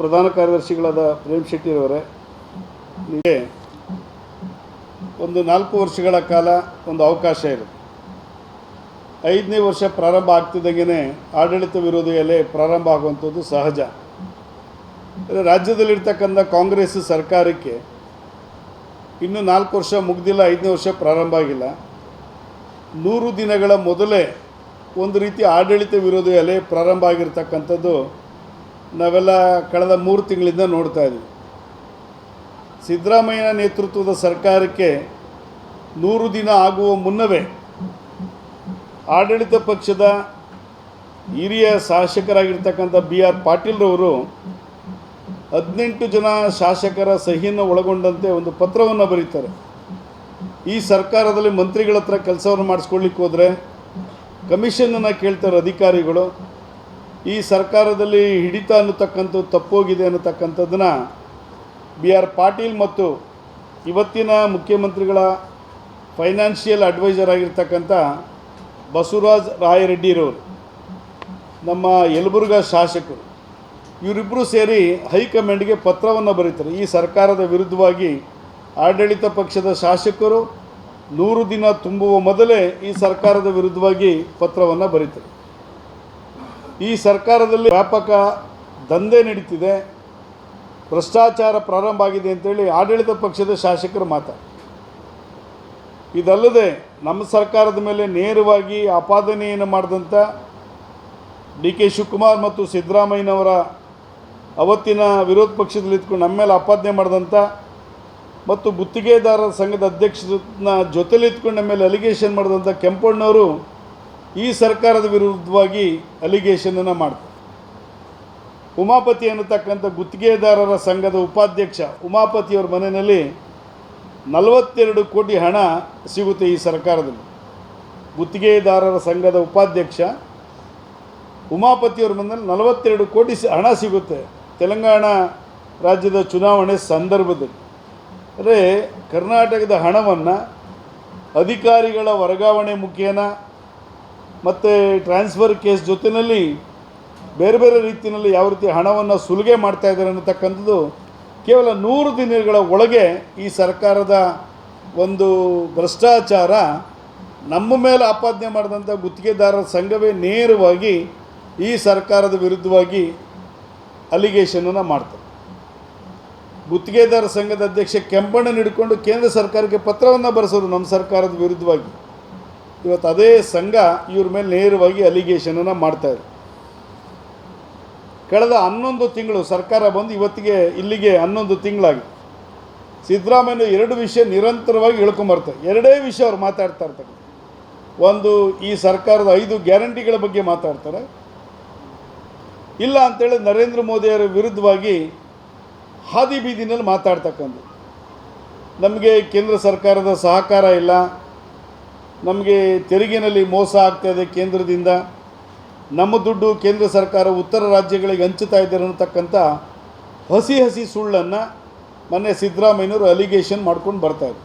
ಪ್ರಧಾನ ಕಾರ್ಯದರ್ಶಿಗಳಾದ ಪ್ರೇಮ್ ಶೆಟ್ಟಿರವರೇ ನಿಮಗೆ ಒಂದು ನಾಲ್ಕು ವರ್ಷಗಳ ಕಾಲ ಒಂದು ಅವಕಾಶ ಇರುತ್ತೆ. ಐದನೇ ವರ್ಷ ಪ್ರಾರಂಭ ಆಗ್ತಿದ್ದಂಗೆ ಆಡಳಿತ ವಿರೋಧಿ ಅಲೆ ಪ್ರಾರಂಭ ಆಗುವಂಥದ್ದು ಸಹಜ. ರಾಜ್ಯದಲ್ಲಿರ್ತಕ್ಕಂಥ ಕಾಂಗ್ರೆಸ್ ಸರ್ಕಾರಕ್ಕೆ ಇನ್ನು ನಾಲ್ಕು ವರ್ಷ ಮುಗ್ದಿಲ್ಲ, ಐದನೇ ವರ್ಷ ಪ್ರಾರಂಭ ಆಗಿಲ್ಲ. ನೂರು ದಿನಗಳ ಮೊದಲೇ ಒಂದು ರೀತಿ ಆಡಳಿತ ವಿರೋಧಿ ಅಲೆ ಪ್ರಾರಂಭ ಆಗಿರ್ತಕ್ಕಂಥದ್ದು ನಾವೆಲ್ಲ ಕಳೆದ ಮೂರು ತಿಂಗಳಿಂದ ನೋಡ್ತಾ ಇದ್ದೀವಿ. ಸಿದ್ದರಾಮಯ್ಯನ ನೇತೃತ್ವದ ಸರ್ಕಾರಕ್ಕೆ ನೂರು ದಿನ ಆಗುವ ಮುನ್ನವೇ ಆಡಳಿತ ಪಕ್ಷದ ಹಿರಿಯ ಶಾಸಕರಾಗಿರ್ತಕ್ಕಂಥ ಬಿ ಆರ್ ಪಾಟೀಲ್ರವರು ಹದಿನೆಂಟು ಜನ ಶಾಸಕರ ಸಹಿಯನ್ನು ಒಳಗೊಂಡಂತೆ ಒಂದು ಪತ್ರವನ್ನು ಬರೀತಾರೆ. ಈ ಸರ್ಕಾರದಲ್ಲಿ ಮಂತ್ರಿಗಳ ಹತ್ರ ಕೆಲಸವನ್ನು ಮಾಡಿಸ್ಕೊಳ್ಳಿಕ್ಕೆ ಹೋದರೆ ಕಮಿಷನನ್ನು ಕೇಳ್ತಾರೆ ಅಧಿಕಾರಿಗಳು. ಈ ಸರ್ಕಾರದಲ್ಲಿ ಹಿಡಿತ ಅನ್ನತಕ್ಕಂಥ ತಪ್ಪೋಗಿದೆ ಅನ್ನತಕ್ಕಂಥದ್ದನ್ನು ಬಿ ಆರ್ ಪಾಟೀಲ್ ಮತ್ತು ಇವತ್ತಿನ ಮುಖ್ಯಮಂತ್ರಿಗಳ ಫೈನಾನ್ಷಿಯಲ್ ಅಡ್ವೈಸರ್ ಆಗಿರ್ತಕ್ಕಂಥ ಬಸವರಾಜ್ ರಾಯರೆಡ್ಡಿರವರು, ನಮ್ಮ ಯಲಬುರ್ಗ ಶಾಸಕರು ಇವರಿಬ್ಬರು ಸೇರಿ ಹೈಕಮಾಂಡ್ಗೆ ಪತ್ರವನ್ನು ಬರೀತಾರೆ. ಈ ಸರ್ಕಾರದ ವಿರುದ್ಧವಾಗಿ ಆಡಳಿತ ಪಕ್ಷದ ಶಾಸಕರು ನೂರು ದಿನ ತುಂಬುವ ಮೊದಲೇ ಈ ಸರ್ಕಾರದ ವಿರುದ್ಧವಾಗಿ ಪತ್ರವನ್ನು ಬರೀತಾರೆ. ಈ ಸರ್ಕಾರದಲ್ಲಿ ವ್ಯಾಪಕ ದಂಧೆ ನಡೀತಿದೆ. ಭ್ರಷ್ಟಾಚಾರ ಪ್ರಾರಂಭ ಆಗಿದೆ ಅಂತೇಳಿ ಆಡಳಿತ ಪಕ್ಷದ ಶಾಸಕರು ಮಾತ. ಇದಲ್ಲದೆ ನಮ್ಮ ಸರ್ಕಾರದ ಮೇಲೆ ನೇರವಾಗಿ ಆಪಾದನೆಯನ್ನು ಮಾಡಿದಂಥ ಡಿ ಕೆ ಶಿವಕುಮಾರ್ ಮತ್ತು ಸಿದ್ದರಾಮಯ್ಯನವರ ಅವತ್ತಿನ ವಿರೋಧ ಪಕ್ಷದಲ್ಲಿ ಇದ್ಕೊಂಡು ನಮ್ಮ ಮೇಲೆ ಆಪಾದನೆ ಮಾಡಿದಂಥ ಮತ್ತು ಗುತ್ತಿಗೆದಾರರ ಸಂಘದ ಅಧ್ಯಕ್ಷನ ಜೊತೆಲಿ ಇದ್ಕೊಂಡು ನಮ್ಮ ಮೇಲೆ ಅಲಿಗೇಷನ್ ಮಾಡಿದಂಥ ಕೆಂಪಣ್ಣವರು ಈ ಸರ್ಕಾರದ ವಿರುದ್ಧವಾಗಿ ಅಲಿಗೇಷನನ್ನು ಮಾಡ್ತಾರೆ ಉಮಾಪತಿ ಅನ್ನತಕ್ಕಂಥ ಗುತ್ತಿಗೆದಾರರ ಸಂಘದ ಉಪಾಧ್ಯಕ್ಷ ಉಮಾಪತಿಯವ್ರ ಮನೆಯಲ್ಲಿ ನಲವತ್ತೆರಡು ಕೋಟಿ ಹಣ ಸಿಗುತ್ತೆ ಈ ಸರ್ಕಾರದಲ್ಲಿ. ಗುತ್ತಿಗೆದಾರರ ಸಂಘದ ಉಪಾಧ್ಯಕ್ಷ ಉಮಾಪತಿಯವ್ರ ಮನೆಯಲ್ಲಿ ನಲವತ್ತೆರಡು ಕೋಟಿ ಹಣ ಸಿಗುತ್ತೆ ತೆಲಂಗಾಣ ರಾಜ್ಯದ ಚುನಾವಣೆ ಸಂದರ್ಭದಲ್ಲಿ. ಅಂದರೆ ಕರ್ನಾಟಕದ ಹಣವನ್ನು ಅಧಿಕಾರಿಗಳ ವರ್ಗಾವಣೆ ಮುಖೇನ ಮತ್ತು ಟ್ರಾನ್ಸ್ಫರ್ ಕೇಸ್ ಜೊತೆಯಲ್ಲಿ ಬೇರೆ ಬೇರೆ ರೀತಿಯಲ್ಲಿ ಯಾವ ರೀತಿ ಹಣವನ್ನು ಸುಲಿಗೆ ಮಾಡ್ತಾ ಇದ್ದಾರೆ ಅನ್ನತಕ್ಕಂಥದ್ದು ಕೇವಲ ನೂರು ದಿನಗಳ ಒಳಗೆ ಈ ಸರ್ಕಾರದ ಒಂದು ಭ್ರಷ್ಟಾಚಾರ ನಮ್ಮ ಮೇಲೆ ಆಪಾದನೆ ಮಾಡಿದಂಥ ಗುತ್ತಿಗೆದಾರರ ಸಂಘವೇ ನೇರವಾಗಿ ಈ ಸರ್ಕಾರದ ವಿರುದ್ಧವಾಗಿ ಅಲಿಗೇಷನನ್ನು ಮಾಡ್ತಾರೆ ಗುತ್ತಿಗೆದಾರ ಸಂಘದ ಅಧ್ಯಕ್ಷ ಕೆಂಪಣ್ಣನ ಹಿಡ್ಕೊಂಡು ಕೇಂದ್ರ ಸರ್ಕಾರಕ್ಕೆ ಪತ್ರವನ್ನು ಬರೆಸೋದು ನಮ್ಮ ಸರ್ಕಾರದ ವಿರುದ್ಧವಾಗಿ. ಇವತ್ತು ಅದೇ ಸಂಘ ಇವ್ರ ಮೇಲೆ ನೇರವಾಗಿ ಅಲಿಗೇಷನನ್ನು ಇದೆ. ಕಳೆದ ಹನ್ನೊಂದು ತಿಂಗಳು ಸರ್ಕಾರ ಬಂದು ಇವತ್ತಿಗೆ ಇಲ್ಲಿಗೆ ಹನ್ನೊಂದು ತಿಂಗಳಾಗಿ. ಸಿದ್ದರಾಮಯ್ಯ ಎರಡು ವಿಷಯ ನಿರಂತರವಾಗಿ ಹೇಳ್ಕೊಂಬರ್ತಾರೆ ಎರಡೇ ವಿಷಯ ಅವ್ರು ಮಾತಾಡ್ತಾ ಇರ್ತಾರೆ. ಒಂದು, ಈ ಸರ್ಕಾರದ ಐದು ಗ್ಯಾರಂಟಿಗಳ ಬಗ್ಗೆ ಮಾತಾಡ್ತಾರೆ. ಇಲ್ಲ ಅಂತೇಳಿ ನರೇಂದ್ರ ಮೋದಿಯವರ ವಿರುದ್ಧವಾಗಿ ಹಾದಿ ಬೀದಿನಲ್ಲಿ ಮಾತಾಡ್ತಕ್ಕಂಥ ನಮಗೆ ಕೇಂದ್ರ ಸರ್ಕಾರದ ಸಹಕಾರ ಇಲ್ಲ. ನಮಗೆ ತೆರಿಗೆನಲ್ಲಿ ಮೋಸ ಆಗ್ತಾಯಿದೆ ಕೇಂದ್ರದಿಂದ. ನಮ್ಮ ದುಡ್ಡು ಕೇಂದ್ರ ಸರ್ಕಾರ ಉತ್ತರ ರಾಜ್ಯಗಳಿಗೆ ಹಂಚುತ್ತಾ ಇದ್ದಾರೆ ಅನ್ನತಕ್ಕಂಥ ಹಸಿ ಹಸಿ ಸುಳ್ಳನ್ನು ಮೊನ್ನೆ ಸಿದ್ದರಾಮಯ್ಯನವರು ಅಲಿಗೇಷನ್ ಮಾಡ್ಕೊಂಡು ಬರ್ತಾರೆ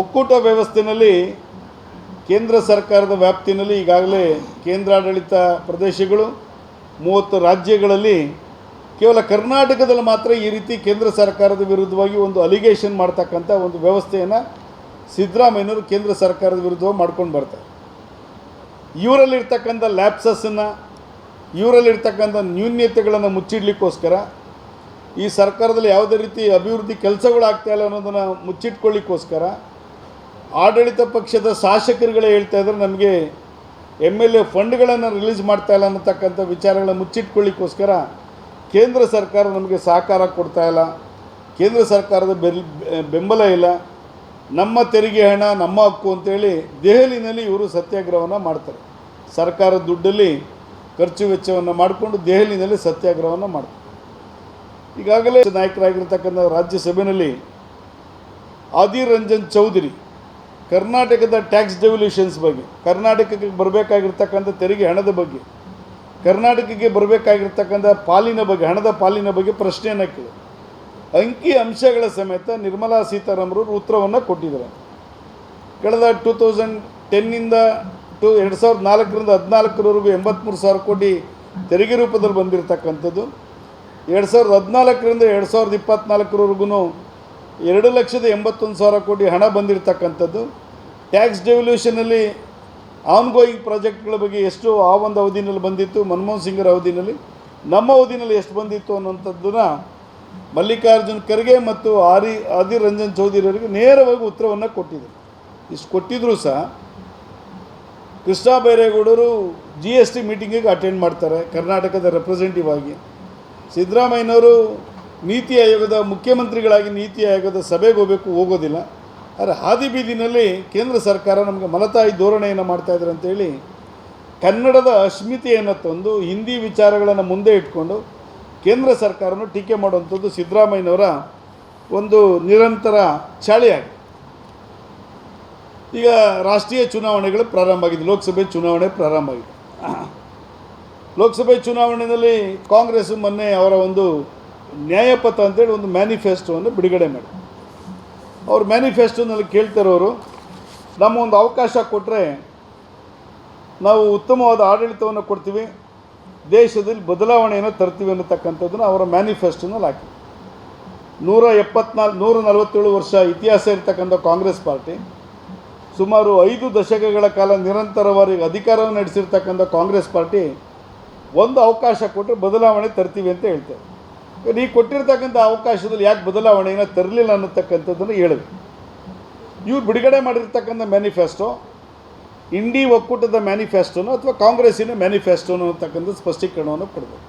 ಒಕ್ಕೂಟ ವ್ಯವಸ್ಥೆಯಲ್ಲಿ ಕೇಂದ್ರ ಸರ್ಕಾರದ ವ್ಯಾಪ್ತಿನಲ್ಲಿ ಈಗಾಗಲೇ ಕೇಂದ್ರಾಡಳಿತ ಪ್ರದೇಶಗಳು ಮೂವತ್ತು ರಾಜ್ಯಗಳಲ್ಲಿ ಕೇವಲ ಕರ್ನಾಟಕದಲ್ಲಿ ಮಾತ್ರ ಈ ರೀತಿ ಕೇಂದ್ರ ಸರ್ಕಾರದ ವಿರುದ್ಧವಾಗಿ ಒಂದು ಅಲಿಗೇಷನ್ ಮಾಡ್ತಕ್ಕಂಥ ಒಂದು ವ್ಯವಸ್ಥೆಯನ್ನು ಸಿದ್ದರಾಮಯ್ಯನವರು ಕೇಂದ್ರ ಸರ್ಕಾರದ ವಿರುದ್ಧ ಮಾಡ್ಕೊಂಡು ಬರ್ತಾರೆ. ಇವರಲ್ಲಿರ್ತಕ್ಕಂಥ ಲ್ಯಾಪ್ಸಸ್ಸನ್ನು ಇವರಲ್ಲಿರ್ತಕ್ಕಂಥ ನ್ಯೂನ್ಯತೆಗಳನ್ನು ಮುಚ್ಚಿಡ್ಲಿಕ್ಕೋಸ್ಕರ ಈ ಸರ್ಕಾರದಲ್ಲಿ ಯಾವುದೇ ರೀತಿ ಅಭಿವೃದ್ಧಿ ಕೆಲಸಗಳು ಇಲ್ಲ ಅನ್ನೋದನ್ನು ಮುಚ್ಚಿಟ್ಕೊಳ್ಳಿಕ್ಕೋಸ್ಕರ ಆಡಳಿತ ಪಕ್ಷದ ಶಾಸಕರುಗಳೇ ಹೇಳ್ತಾ ಇದ್ದಾರೆ ನಮಗೆ ಎಂ ಎಲ್ ಎ ಫಂಡ್ಗಳನ್ನು ರಿಲೀಸ್ ಮಾಡ್ತಾ ಇಲ್ಲ ಅನ್ನತಕ್ಕಂಥ ವಿಚಾರಗಳನ್ನ ಮುಚ್ಚಿಟ್ಕೊಳ್ಳಿಕ್ಕೋಸ್ಕರ ಕೇಂದ್ರ ಸರ್ಕಾರ ನಮಗೆ ಸಹಕಾರ ಕೊಡ್ತಾ ಇಲ್ಲ. ಕೇಂದ್ರ ಸರ್ಕಾರದ ಬೆಲ್, ಬೆಂಬಲ ಇಲ್ಲ. ನಮ್ಮ ತೆರಿಗೆ ಹಣ, ನಮ್ಮ ಹಕ್ಕು ಅಂತೇಳಿ ದೆಹಲಿನಲ್ಲಿ ಇವರು ಸತ್ಯಾಗ್ರಹವನ್ನು ಮಾಡ್ತಾರೆ. ಸರ್ಕಾರದ ದುಡ್ಡಲ್ಲಿ ಖರ್ಚು ವೆಚ್ಚವನ್ನು ಮಾಡಿಕೊಂಡು ದೆಹಲಿನಲ್ಲಿ ಸತ್ಯಾಗ್ರಹವನ್ನು ಮಾಡ್ತಾರೆ. ಈಗಾಗಲೇ ನಾಯಕರಾಗಿರ್ತಕ್ಕಂಥ ರಾಜ್ಯಸಭೆಯಲ್ಲಿ ಆದಿರ್ ರಂಜನ್ ಚೌಧರಿ, ಕರ್ನಾಟಕದ ಟ್ಯಾಕ್ಸ್ ಡೆವಲ್ಯೂಷನ್ಸ್ ಬಗ್ಗೆ, ಕರ್ನಾಟಕಕ್ಕೆ ಬರಬೇಕಾಗಿರ್ತಕ್ಕಂಥ ತೆರಿಗೆ ಹಣದ ಬಗ್ಗೆ, ಕರ್ನಾಟಕಕ್ಕೆ ಬರಬೇಕಾಗಿರ್ತಕ್ಕಂಥ ಪಾಲಿನ ಬಗ್ಗೆ, ಹಣದ ಪಾಲಿನ ಬಗ್ಗೆ ಪ್ರಶ್ನೆಯನ್ನು ಕೇಳಿ ಅಂಕಿ ಅಂಶಗಳ ಸಮೇತ ನಿರ್ಮಲಾ ಸೀತಾರಾಮರವರು ಉತ್ತರವನ್ನು ಕೊಟ್ಟಿದ್ದಾರೆ. ಕಳೆದ ಟೂ ತೌಸಂಡ್ ಟೆನ್ನಿಂದ ಟು ಎರಡು ಸಾವಿರದ ನಾಲ್ಕರಿಂದ ಹದಿನಾಲ್ಕರವರೆಗೂ ಎಂಬತ್ತ್ಮೂರು ಸಾವಿರ ಕೋಟಿ ತೆರಿಗೆ ರೂಪದಲ್ಲಿ ಬಂದಿರತಕ್ಕಂಥದ್ದು. ಎರಡು ಸಾವಿರದ ಹದಿನಾಲ್ಕರಿಂದ ಎರಡು ಸಾವಿರದ ಇಪ್ಪತ್ತ್ನಾಲ್ಕರವರೆಗೂ ಎರಡು ಲಕ್ಷದ ಎಂಬತ್ತೊಂದು ಸಾವಿರ ಕೋಟಿ ಹಣ ಬಂದಿರತಕ್ಕಂಥದ್ದು. ಟ್ಯಾಕ್ಸ್ ಡೆವಲ್ಯೂಷನಲ್ಲಿ ಆನ್ಗೋಯಿಂಗ್ ಪ್ರಾಜೆಕ್ಟ್ಗಳ ಬಗ್ಗೆ ಎಷ್ಟು ಆ ಒಂದು ಅವಧಿನಲ್ಲಿ ಬಂದಿತ್ತು. ಮನಮೋಹನ್ ಸಿಂಗರ ಅವಧಿನಲ್ಲಿ. ನಮ್ಮ ಅವಧಿನಲ್ಲಿ ಎಷ್ಟು ಬಂದಿತ್ತು ಅನ್ನೋಂಥದ್ದನ್ನ ಮಲ್ಲಿಕಾರ್ಜುನ್ ಖರ್ಗೆ ಮತ್ತು ಆರಿ ಆದಿರ್ ರಂಜನ್ ಚೌಧರಿಯವರಿಗೆ ನೇರವಾಗಿ ಉತ್ತರವನ್ನು ಕೊಟ್ಟಿದ್ದರು ಇಷ್ಟು ಕೊಟ್ಟಿದ್ರು ಸಹ ಕೃಷ್ಣ ಬೈರೇಗೌಡರು ಜಿ ಎಸ್ ಟಿ ಮೀಟಿಂಗಿಗೆ ಅಟೆಂಡ್ ಮಾಡ್ತಾರೆ, ಕರ್ನಾಟಕದ ರೆಪ್ರೆಸೆಂಟಿವ್ ಆಗಿ. ಸಿದ್ದರಾಮಯ್ಯನವರು ನೀತಿ ಆಯೋಗದ, ಮುಖ್ಯಮಂತ್ರಿಗಳಾಗಿ ನೀತಿ ಆಯೋಗದ ಸಭೆಗೆ ಹೋಗಬೇಕು, ಹೋಗೋದಿಲ್ಲ. ಆದರೆ ಹಾದಿ ಬೀದಿನಲ್ಲಿ ಕೇಂದ್ರ ಸರ್ಕಾರ ನಮಗೆ ಮಲತಾಯಿ ಧೋರಣೆಯನ್ನು ಮಾಡ್ತಾ ಇದ್ದಾರೆ ಅಂತೇಳಿ ಕನ್ನಡದ ಅಸ್ಮಿತೆಯನ್ನು ತಂದು ಹಿಂದಿ ವಿಚಾರಗಳನ್ನು ಮುಂದೆ ಇಟ್ಕೊಂಡು ಕೇಂದ್ರ ಸರ್ಕಾರವನ್ನು ಟೀಕೆ ಮಾಡುವಂಥದ್ದು ಸಿದ್ದರಾಮಯ್ಯನವರ ಒಂದು ನಿರಂತರ ಚಾಳಿಯಾಗಿದೆ. ಈಗ ರಾಷ್ಟ್ರೀಯ ಚುನಾವಣೆಗಳು ಪ್ರಾರಂಭ ಆಗಿದೆ, ಲೋಕಸಭೆ ಚುನಾವಣೆ ಪ್ರಾರಂಭ ಆಗಿದೆ. ಲೋಕಸಭೆ ಚುನಾವಣೆಯಲ್ಲಿ ಕಾಂಗ್ರೆಸ್ ಮೊನ್ನೆ ಅವರ ಒಂದು ನ್ಯಾಯಪಥ ಅಂತೇಳಿ ಒಂದು ಮ್ಯಾನಿಫೆಸ್ಟೋವನ್ನು ಬಿಡುಗಡೆ ಮಾಡಿ ಅವ್ರ ಮ್ಯಾನಿಫೆಸ್ಟೋನಲ್ಲಿ ಕೇಳ್ತಿರೋರು ನಮ್ಮ ಒಂದು ಅವಕಾಶ ಕೊಟ್ಟರೆ ನಾವು ಉತ್ತಮವಾದ ಆಡಳಿತವನ್ನು ಕೊಡ್ತೀವಿ ದೇಶದಲ್ಲಿ ಬದಲಾವಣೆಯನ್ನು ತರ್ತೀವಿ ಅನ್ನತಕ್ಕಂಥದ್ದನ್ನು ಅವರ ಮ್ಯಾನಿಫೆಸ್ಟೋನಲ್ಲಿ ಹಾಕಿ ನೂರ ಎಪ್ಪತ್ನಾಲ್ಕು ನೂರ ನಲವತ್ತೇಳು ವರ್ಷ ಇತಿಹಾಸ ಇರತಕ್ಕಂಥ ಕಾಂಗ್ರೆಸ್ ಪಾರ್ಟಿ, ಸುಮಾರು ಐದು ದಶಕಗಳ ಕಾಲ ನಿರಂತರವಾಗಿ ಅಧಿಕಾರವನ್ನು ನಡೆಸಿರ್ತಕ್ಕಂಥ ಕಾಂಗ್ರೆಸ್ ಪಾರ್ಟಿ ಒಂದು ಅವಕಾಶ ಕೊಟ್ಟರೆ ಬದಲಾವಣೆ ತರ್ತೀವಿ ಅಂತ ಹೇಳ್ತೇವೆ. ನೀ ಕೊಟ್ಟಿರ್ತಕ್ಕಂಥ ಅವಕಾಶದಲ್ಲಿ ಯಾಕೆ ಬದಲಾವಣೆಯನ್ನು ತರಲಿಲ್ಲ ಅನ್ನತಕ್ಕಂಥದ್ದನ್ನು ಹೇಳಿದೆ. ಇವ್ರು ಬಿಡುಗಡೆ ಮಾಡಿರ್ತಕ್ಕಂಥ ಮ್ಯಾನಿಫೆಸ್ಟೋ ಇಂಡಿ ಒಕ್ಕೂಟದ ಮ್ಯಾನಿಫೆಸ್ಟೋನೋ ಅಥವಾ ಕಾಂಗ್ರೆಸ್ಸಿನ ಮ್ಯಾನಿಫೆಸ್ಟೋನೋ ಅಂತಕ್ಕಂಥ ಸ್ಪಷ್ಟೀಕರಣವನ್ನು ಕೊಡಬೇಕು.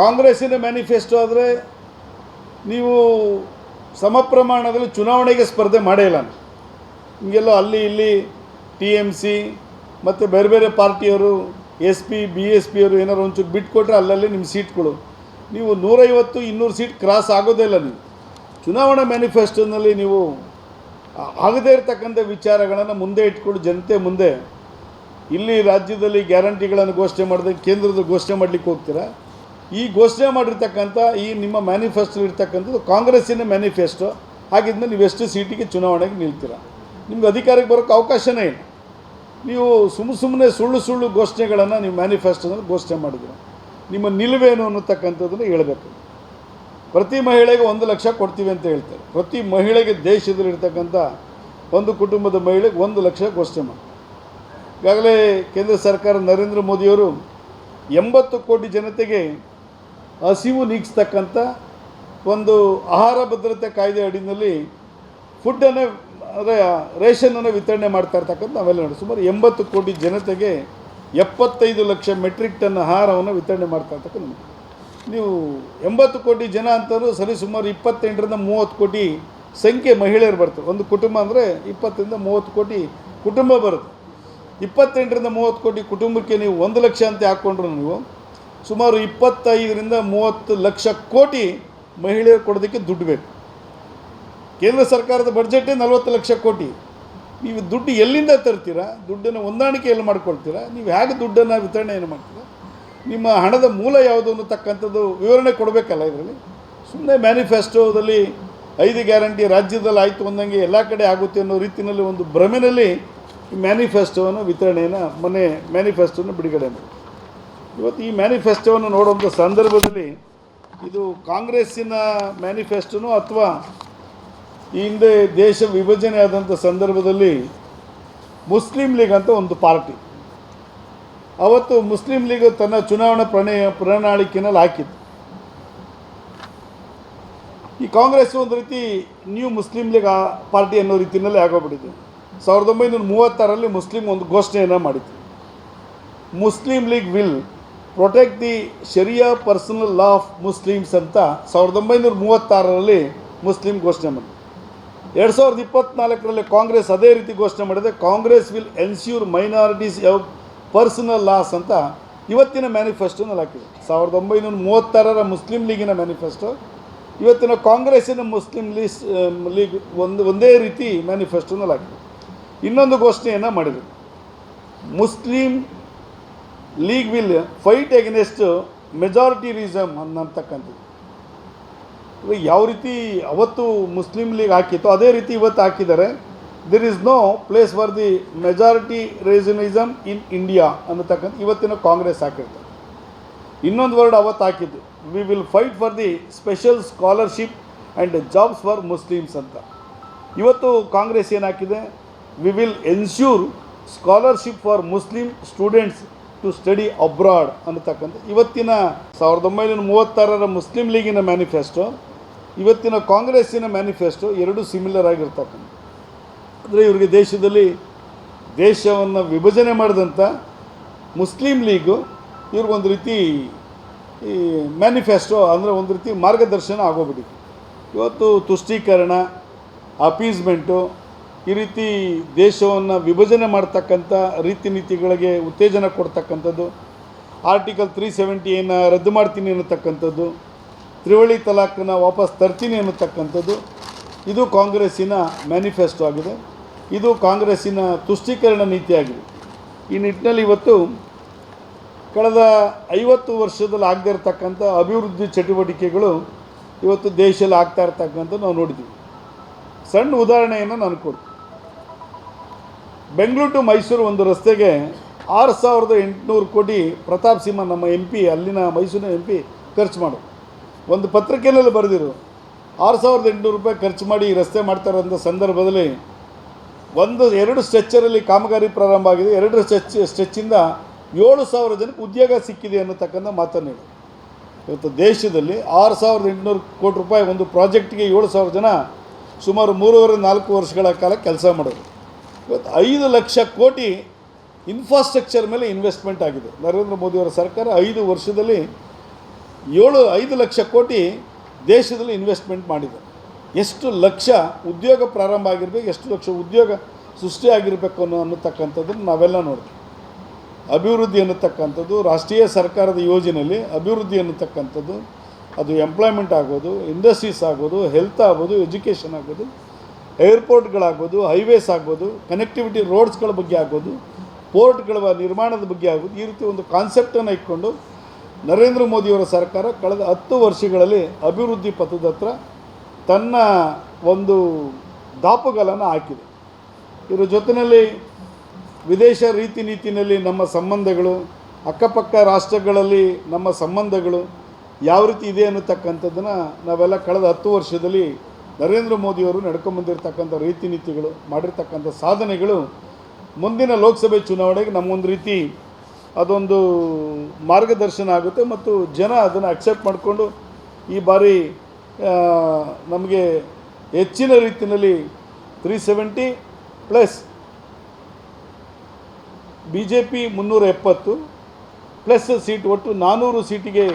ಕಾಂಗ್ರೆಸ್ಸಿನ ಮ್ಯಾನಿಫೆಸ್ಟೋ ಆದರೆ ನೀವು ಸಮ ಪ್ರಮಾಣದಲ್ಲಿ ಚುನಾವಣೆಗೆ ಸ್ಪರ್ಧೆ ಮಾಡೇ ಇಲ್ಲ ಹಿಂಗೆಲ್ಲೋ ಅಲ್ಲಿ ಇಲ್ಲಿ ಟಿ ಎಂ ಸಿ ಮತ್ತು ಬೇರೆ ಬೇರೆ ಪಾರ್ಟಿಯವರು, ಎಸ್ ಪಿ, ಬಿ ಎಸ್ ಪಿಯವರು ಏನಾರು ಒಂಚೂರು ಬಿಟ್ಕೊಟ್ರೆ ಅಲ್ಲಲ್ಲಿ ನಿಮ್ಮ ಸೀಟ್ಗಳು. ನೀವು ನೂರೈವತ್ತು, ಇನ್ನೂರು ಸೀಟ್ ಕ್ರಾಸ್ ಆಗೋದೇ ಇಲ್ಲ ನೀವು. ಚುನಾವಣಾ ಮ್ಯಾನಿಫೆಸ್ಟೋನಲ್ಲಿ ನೀವು ಆಗದೇ ಇರತಕ್ಕಂಥ ವಿಚಾರಗಳನ್ನು ಮುಂದೆ ಇಟ್ಕೊಂಡು ಜನತೆ ಮುಂದೆ ಇಲ್ಲಿ ರಾಜ್ಯದಲ್ಲಿ ಗ್ಯಾರಂಟಿಗಳನ್ನು ಘೋಷಣೆ ಮಾಡಿದಾಗ ಕೇಂದ್ರದ ಘೋಷಣೆ ಮಾಡಲಿಕ್ಕೆ ಹೋಗ್ತೀರಾ? ಈ ಘೋಷಣೆ ಮಾಡಿರ್ತಕ್ಕಂಥ ಈ ನಿಮ್ಮ ಮ್ಯಾನಿಫೆಸ್ಟೋ ಇರ್ತಕ್ಕಂಥದ್ದು ಕಾಂಗ್ರೆಸ್ಸಿನ ಮ್ಯಾನಿಫೆಸ್ಟೋ. ಹಾಗಿದ್ಮೇಲೆ ನೀವು ಎಷ್ಟು ಸೀಟಿಗೆ ಚುನಾವಣೆಗೆ ನಿಲ್ತೀರ? ನಿಮ್ಗೆ ಅಧಿಕಾರಕ್ಕೆ ಬರೋಕ್ಕೆ ಅವಕಾಶನೇ ಇಲ್ಲ. ನೀವು ಸುಮ್ಮ ಸುಮ್ಮನೆ ಸುಳ್ಳು ಸುಳ್ಳು ಘೋಷಣೆಗಳನ್ನು ನೀವು ಮ್ಯಾನಿಫೆಸ್ಟೋದಲ್ಲಿ ಘೋಷಣೆ ಮಾಡಿದ್ದೀರ? ನಿಮ್ಮ ನಿಲುವೇನು ಅನ್ನತಕ್ಕಂಥದ್ದನ್ನು ಹೇಳಬೇಕು. ಪ್ರತಿ ಮಹಿಳೆಗೆ ಒಂದು ಲಕ್ಷ ಕೊಡ್ತೀವಿ ಅಂತ ಹೇಳ್ತಾರೆ. ಪ್ರತಿ ಮಹಿಳೆಗೆ ದೇಶದಲ್ಲಿರ್ತಕ್ಕಂಥ ಒಂದು ಕುಟುಂಬದ ಮಹಿಳೆಗೆ ಒಂದು ಲಕ್ಷ ಘೋಷಣೆ ಮಾಡಿ ಈಗಾಗಲೇ ಕೇಂದ್ರ ಸರ್ಕಾರ ನರೇಂದ್ರ ಮೋದಿಯವರು ಎಂಬತ್ತು ಕೋಟಿ ಜನತೆಗೆ ಹಸಿವು ನೀಗಿಸ್ತಕ್ಕಂಥ ಒಂದು ಆಹಾರ ಭದ್ರತೆ ಕಾಯ್ದೆ ಅಡಿನಲ್ಲಿ ಫುಡ್ಡನ್ನು ಅಂದರೆ ರೇಷನನ್ನು ವಿತರಣೆ ಮಾಡ್ತಾ ಇರ್ತಕ್ಕಂಥ ನಾವೆಲ್ಲ ನೋಡಿ ಸುಮಾರು ಎಂಬತ್ತು ಕೋಟಿ ಜನತೆಗೆ ಎಪ್ಪತ್ತೈದು ಲಕ್ಷ ಮೆಟ್ರಿಕ್ ಟನ್ ಆಹಾರವನ್ನು ವಿತರಣೆ ಮಾಡ್ತಾ ಇರ್ತಕ್ಕಂಥ ನೀವು ಎಂಬತ್ತು ಕೋಟಿ ಜನ ಅಂತಂದ್ರೂ ಸರಿ ಸುಮಾರು ಇಪ್ಪತ್ತೆಂಟರಿಂದ ಮೂವತ್ತು ಕೋಟಿ ಸಂಖ್ಯೆ ಮಹಿಳೆಯರು ಬರ್ತಾರೆ ಒಂದು ಕುಟುಂಬ ಅಂದರೆ ಇಪ್ಪತ್ತರಿಂದ ಮೂವತ್ತು ಕೋಟಿ ಕುಟುಂಬ ಬರುತ್ತೆ. ಇಪ್ಪತ್ತೆಂಟರಿಂದ ಮೂವತ್ತು ಕೋಟಿ ಕುಟುಂಬಕ್ಕೆ ನೀವು ಒಂದು ಲಕ್ಷ ಅಂತ ಹಾಕ್ಕೊಂಡ್ರು ನೀವು, ಸುಮಾರು ಇಪ್ಪತ್ತೈದರಿಂದ ಮೂವತ್ತು ಲಕ್ಷ ಕೋಟಿ ಮಹಿಳೆಯರು ಕೊಡೋದಕ್ಕೆ ದುಡ್ಡು ಬೇಕು. ಕೇಂದ್ರ ಸರ್ಕಾರದ ಬಡ್ಜೆಟೇ ನಲವತ್ತು ಲಕ್ಷ ಕೋಟಿ. ನೀವು ದುಡ್ಡು ಎಲ್ಲಿಂದ ತರ್ತೀರಾ? ದುಡ್ಡನ್ನು ಹೊಂದಾಣಿಕೆ ಎಲ್ಲಿ ಮಾಡ್ಕೊಳ್ತೀರಾ? ನೀವು ಹೇಗೆ ದುಡ್ಡನ್ನು ವಿತರಣೆಯನ್ನು ಮಾಡ್ತೀರಾ? ನಿಮ್ಮ ಹಣದ ಮೂಲ ಯಾವುದು ಅನ್ನತಕ್ಕಂಥದ್ದು ವಿವರಣೆ ಕೊಡಬೇಕಲ್ಲ ಇದರಲ್ಲಿ? ಸುಮ್ಮನೆ ಮ್ಯಾನಿಫೆಸ್ಟೋದಲ್ಲಿ ಐದು ಗ್ಯಾರಂಟಿ ರಾಜ್ಯದಲ್ಲಿ ಆಯಿತು ಅಂದಂಗೆ ಎಲ್ಲ ಕಡೆ ಆಗುತ್ತೆ ಅನ್ನೋ ರೀತಿಯಲ್ಲಿ ಒಂದು ಭ್ರಮೆನಲ್ಲಿ ಈ ಮ್ಯಾನಿಫೆಸ್ಟೋವನ್ನು, ವಿತರಣೆಯನ್ನು ಮನೆ ಮ್ಯಾನಿಫೆಸ್ಟೋನ ಬಿಡುಗಡೆ ಇವತ್ತು ಈ ಮ್ಯಾನಿಫೆಸ್ಟೋವನ್ನು ನೋಡುವಂಥ ಸಂದರ್ಭದಲ್ಲಿ ಇದು ಕಾಂಗ್ರೆಸ್ಸಿನ ಮ್ಯಾನಿಫೆಸ್ಟೋನೋ ಅಥವಾ ಈ ಹಿಂದೆ ದೇಶ ವಿಭಜನೆ ಆದಂಥ ಸಂದರ್ಭದಲ್ಲಿ ಮುಸ್ಲಿಂ ಲೀಗ್ ಅಂತ ಒಂದು ಪಾರ್ಟಿ. ಅವತ್ತು ಮುಸ್ಲಿಂ ಲೀಗ್ ತನ್ನ ಚುನಾವಣಾ ಪ್ರಣಯ ಪ್ರಣಾಳಿಕೆಯಲ್ಲಿ ಹಾಕಿತ್ತು. ಈ ಕಾಂಗ್ರೆಸ್ ಒಂದು ರೀತಿ ನ್ಯೂ ಮುಸ್ಲಿಂ ಲೀಗ್ ಪಾರ್ಟಿ ಅನ್ನೋ ರೀತಿಯಲ್ಲಿ ಆಗೋಗ್ಬಿಟ್ಟಿದೆ. ಸಾವಿರದ ಒಂಬೈನೂರ ಮೂವತ್ತಾರಲ್ಲಿ ಮುಸ್ಲಿಂ ಒಂದು ಘೋಷಣೆಯನ್ನು ಮಾಡಿತ್ತು Muslim League will protect the Sharia personal law of Muslims ಅಂತ ಸಾವಿರದ ಒಂಬೈನೂರ ಮೂವತ್ತಾರರಲ್ಲಿ ಮುಸ್ಲಿಂ ಘೋಷಣೆ ಮಾಡಿದೆ ಎರಡು ಸಾವಿರದ ಇಪ್ಪತ್ನಾಲ್ಕರಲ್ಲಿ ಕಾಂಗ್ರೆಸ್ ಅದೇ ರೀತಿ ಘೋಷಣೆ ಮಾಡಿದೆ. Congress will ensure minorities personal laws ಅಂತ ಇವತ್ತಿನ ಮ್ಯಾನಿಫೆಸ್ಟೋನಲ್ಲಿ ಹಾಕಿದೆ. ಸಾವಿರದ ಒಂಬೈನೂರ ಮೂವತ್ತಾರರ ಮುಸ್ಲಿಂ ಲೀಗಿನ ಮ್ಯಾನಿಫೆಸ್ಟೋ, ಇವತ್ತಿನ ಕಾಂಗ್ರೆಸ್ಸಿನ ಮುಸ್ಲಿಂ ಲೀಸ್ ಲೀಗ್ ಒಂದು, ಒಂದೇ ರೀತಿ ಮ್ಯಾನಿಫೆಸ್ಟೋನಲ್ಲಿ ಹಾಕಿದೆ. ಇನ್ನೊಂದು ಘೋಷಣೆಯನ್ನು ಮಾಡಿದರು. Muslim League will fight against majoritarianism ಅನ್ನತಕ್ಕಂಥದ್ದು. ಯಾವ ರೀತಿ ಅವತ್ತು ಮುಸ್ಲಿಂ ಲೀಗ್ ಹಾಕಿತ್ತು, ಅದೇ ರೀತಿ ಇವತ್ತು ಹಾಕಿದ್ದಾರೆ. There is no place for the majoritarianism in India ಅನ್ನತಕ್ಕಂಥ ಇವತ್ತಿನ ಕಾಂಗ್ರೆಸ್ ಹಾಕಿರ್ತಾರೆ. ಇನ್ನೊಂದು ವರ್ಡ್ ಅವತ್ತು ಹಾಕಿದ್ದು we will fight for the special scholarship and jobs for Muslims ಅಂತ. ಇವತ್ತು ಕಾಂಗ್ರೆಸ್ ಏನು ಹಾಕಿದೆ we will ensure scholarship for Muslim students to study abroad ಅನ್ನತಕ್ಕಂಥ ಇವತ್ತಿನ ಸಾವಿರದ ಒಂಬೈನೂರ ಮೂವತ್ತಾರರ ಮುಸ್ಲಿಂ ಲೀಗಿನ ಮ್ಯಾನಿಫೆಸ್ಟೋ ಇವತ್ತಿನ ಕಾಂಗ್ರೆಸ್ಸಿನ ಮ್ಯಾನಿಫೆಸ್ಟೋ ಎರಡೂ ಸಿಮಿಲರ್ ಆಗಿರ್ತಕ್ಕಂಥ. ಅಂದರೆ ಇವರಿಗೆ ದೇಶದಲ್ಲಿ ದೇಶವನ್ನು ವಿಭಜನೆ ಮಾಡಿದಂಥ ಮುಸ್ಲಿಂ ಲೀಗು ಇವ್ರಿಗೊಂದು ರೀತಿ ಈ ಮ್ಯಾನಿಫೆಸ್ಟೋ ಅಂದರೆ ಒಂದು ರೀತಿ ಮಾರ್ಗದರ್ಶನ ಆಗೋಗ್ಬಿಟ್ಟಿತ್ತು ಇವತ್ತು ತುಷ್ಟೀಕರಣ, ಅಪೀಸ್ಮೆಂಟು ಈ ರೀತಿ ದೇಶವನ್ನು ವಿಭಜನೆ ಮಾಡ್ತಕ್ಕಂಥ ರೀತಿ ನೀತಿಗಳಿಗೆ ಉತ್ತೇಜನ ಕೊಡ್ತಕ್ಕಂಥದ್ದು, ಆರ್ಟಿಕಲ್ ತ್ರೀ ಸೆವೆಂಟಿಯನ್ನು ರದ್ದು ಮಾಡ್ತೀನಿ ಅನ್ನತಕ್ಕಂಥದ್ದು, ತ್ರಿವಳಿ ತಲಾಖನ್ನು ವಾಪಸ್ ತರ್ತೀನಿ ಅನ್ನತಕ್ಕಂಥದ್ದು, ಇದು ಕಾಂಗ್ರೆಸ್ಸಿನ ಮ್ಯಾನಿಫೆಸ್ಟೋ ಆಗಿದೆ. ಇದು ಕಾಂಗ್ರೆಸ್ಸಿನ ತುಷ್ಟೀಕರಣ ನೀತಿಯಾಗಿದೆ. ಈ ನಿಟ್ಟಿನಲ್ಲಿ ಇವತ್ತು ಕಳೆದ ಐವತ್ತು ವರ್ಷದಲ್ಲಿ ಆಗದೇ ಇರತಕ್ಕಂಥ ಅಭಿವೃದ್ಧಿ ಚಟುವಟಿಕೆಗಳು ಇವತ್ತು ದೇಶದಲ್ಲಿ ಆಗ್ತಾ ಇರ್ತಕ್ಕಂಥ ನಾವು ನೋಡಿದ್ದೀವಿ. ಸಣ್ಣ ಉದಾಹರಣೆಯನ್ನು ನಾನು ಕೊಡ್ತೀನಿ. ಬೆಂಗಳೂರು ಟು ಮೈಸೂರು ಒಂದು ರಸ್ತೆಗೆ ಆರು ಸಾವಿರದ ಎಂಟುನೂರು ಕೋಟಿ ಪ್ರತಾಪ್ ಸಿಂಹ ನಮ್ಮ ಎಂ ಪಿ, ಅಲ್ಲಿನ ಮೈಸೂರಿನ ಎಂ ಪಿ ಖರ್ಚು ಮಾಡು ಒಂದು ಪತ್ರಿಕೆಯಲ್ಲಿ ಬರೆದಿರು ಆರು ಸಾವಿರದ ಎಂಟುನೂರು ರೂಪಾಯಿ ಖರ್ಚು ಮಾಡಿ ರಸ್ತೆ ಮಾಡ್ತಾರಂಥ ಸಂದರ್ಭದಲ್ಲಿ ಒಂದು, ಎರಡು ಸ್ಟ್ರೆಚ್ಚರಲ್ಲಿ ಕಾಮಗಾರಿ ಪ್ರಾರಂಭ ಆಗಿದೆ. ಎರಡು ಸ್ಟ್ರೆಚ್, ಸ್ಟ್ರೆಚ್ಚಿಂದ ಏಳು ಸಾವಿರ ಜನಕ್ಕೆ ಉದ್ಯೋಗ ಸಿಕ್ಕಿದೆ ಅನ್ನತಕ್ಕಂಥ ಮಾತನ್ನು ಇವತ್ತು ದೇಶದಲ್ಲಿ ಆರು ಸಾವಿರದ ಎಂಟುನೂರು ಕೋಟಿ ರೂಪಾಯಿ ಒಂದು ಪ್ರಾಜೆಕ್ಟ್ಗೆ ಏಳು ಸಾವಿರ ಜನ ಸುಮಾರು ಮೂರುವರೆ, ನಾಲ್ಕು ವರ್ಷಗಳ ಕಾಲ ಕೆಲಸ ಮಾಡೋದು ಇವತ್ತು ಐದು ಲಕ್ಷ ಕೋಟಿ ಇನ್ಫ್ರಾಸ್ಟ್ರಕ್ಚರ್ ಮೇಲೆ ಇನ್ವೆಸ್ಟ್ಮೆಂಟ್ ಆಗಿದೆ. ನರೇಂದ್ರ ಮೋದಿಯವರ ಸರ್ಕಾರ ಐದು ವರ್ಷದಲ್ಲಿ ಏಳು, ಐದು ಲಕ್ಷ ಕೋಟಿ ದೇಶದಲ್ಲಿ ಇನ್ವೆಸ್ಟ್ಮೆಂಟ್ ಮಾಡಿದೆ. ಎಷ್ಟು ಲಕ್ಷ ಉದ್ಯೋಗ ಪ್ರಾರಂಭ ಆಗಿರಬೇಕು, ಎಷ್ಟು ಲಕ್ಷ ಉದ್ಯೋಗ ಸೃಷ್ಟಿಯಾಗಿರಬೇಕು ಅನ್ನೋ ಅನ್ನತಕ್ಕಂಥದ್ದನ್ನು ನಾವೆಲ್ಲ ನೋಡ್ತೀವಿ. ಅಭಿವೃದ್ಧಿ ಅನ್ನತಕ್ಕಂಥದ್ದು, ರಾಷ್ಟ್ರೀಯ ಸರ್ಕಾರದ ಯೋಜನೆಯಲ್ಲಿ ಅಭಿವೃದ್ಧಿ ಅನ್ನತಕ್ಕಂಥದ್ದು, ಅದು ಎಂಪ್ಲಾಯ್ಮೆಂಟ್ ಆಗೋದು, ಇಂಡಸ್ಟ್ರೀಸ್ ಆಗೋದು, ಹೆಲ್ತ್ ಆಗ್ಬೋದು ಎಜುಕೇಷನ್ ಆಗೋದು ಏರ್ಪೋರ್ಟ್ಗಳಾಗ್ಬೋದು ಹೈವೇಸ್ ಆಗ್ಬೋದು ಕನೆಕ್ಟಿವಿಟಿ ರೋಡ್ಸ್ಗಳ ಬಗ್ಗೆ ಆಗ್ಬೋದು ಪೋರ್ಟ್ಗಳ ನಿರ್ಮಾಣದ ಬಗ್ಗೆ ಆಗ್ಬೋದು ಈ ರೀತಿ ಒಂದು ಕಾನ್ಸೆಪ್ಟನ್ನು ಇಟ್ಕೊಂಡು ನರೇಂದ್ರ ಮೋದಿಯವರ ಸರ್ಕಾರ ಕಳೆದ ಹತ್ತು ವರ್ಷಗಳಲ್ಲಿ ಅಭಿವೃದ್ಧಿ ಪಥದ ಹತ್ರ ತನ್ನ ಒಂದು ದಾಪುಗಳನ್ನು ಹಾಕಿದೆ. ಇದರ ಜೊತೆಯಲ್ಲಿ ವಿದೇಶ ರೀತಿ ನೀತಿನಲ್ಲಿ ನಮ್ಮ ಸಂಬಂಧಗಳು, ಅಕ್ಕಪಕ್ಕ ರಾಷ್ಟ್ರಗಳಲ್ಲಿ ನಮ್ಮ ಸಂಬಂಧಗಳು ಯಾವ ರೀತಿ ಇದೆ ಅನ್ನತಕ್ಕಂಥದ್ದನ್ನು ನಾವೆಲ್ಲ ಕಳೆದ ಹತ್ತು ವರ್ಷದಲ್ಲಿ ನರೇಂದ್ರ ಮೋದಿಯವರು ನಡ್ಕೊಂಬಂದಿರತಕ್ಕಂಥ ರೀತಿ ನೀತಿಗಳು, ಮಾಡಿರ್ತಕ್ಕಂಥ ಸಾಧನೆಗಳು ಮುಂದಿನ ಲೋಕಸಭೆ ಚುನಾವಣೆಗೆ ನಮಗೊಂದು ರೀತಿ ಅದೊಂದು ಮಾರ್ಗದರ್ಶನ ಆಗುತ್ತೆ ಮತ್ತು ಜನ ಅದನ್ನು ಅಕ್ಸೆಪ್ಟ್ ಮಾಡಿಕೊಂಡು ಈ ಬಾರಿ ನಮಗೆ ಹೆಚ್ಚಿನ ರೀತಿಯಲ್ಲಿ three seventy plus B J P ಮುನ್ನೂರ ಎಪ್ಪತ್ತು ಪ್ಲಸ್ ಸೀಟ್ ಒಟ್ಟು ನಾನ್ನೂರು ಸೀಟಿಗೆ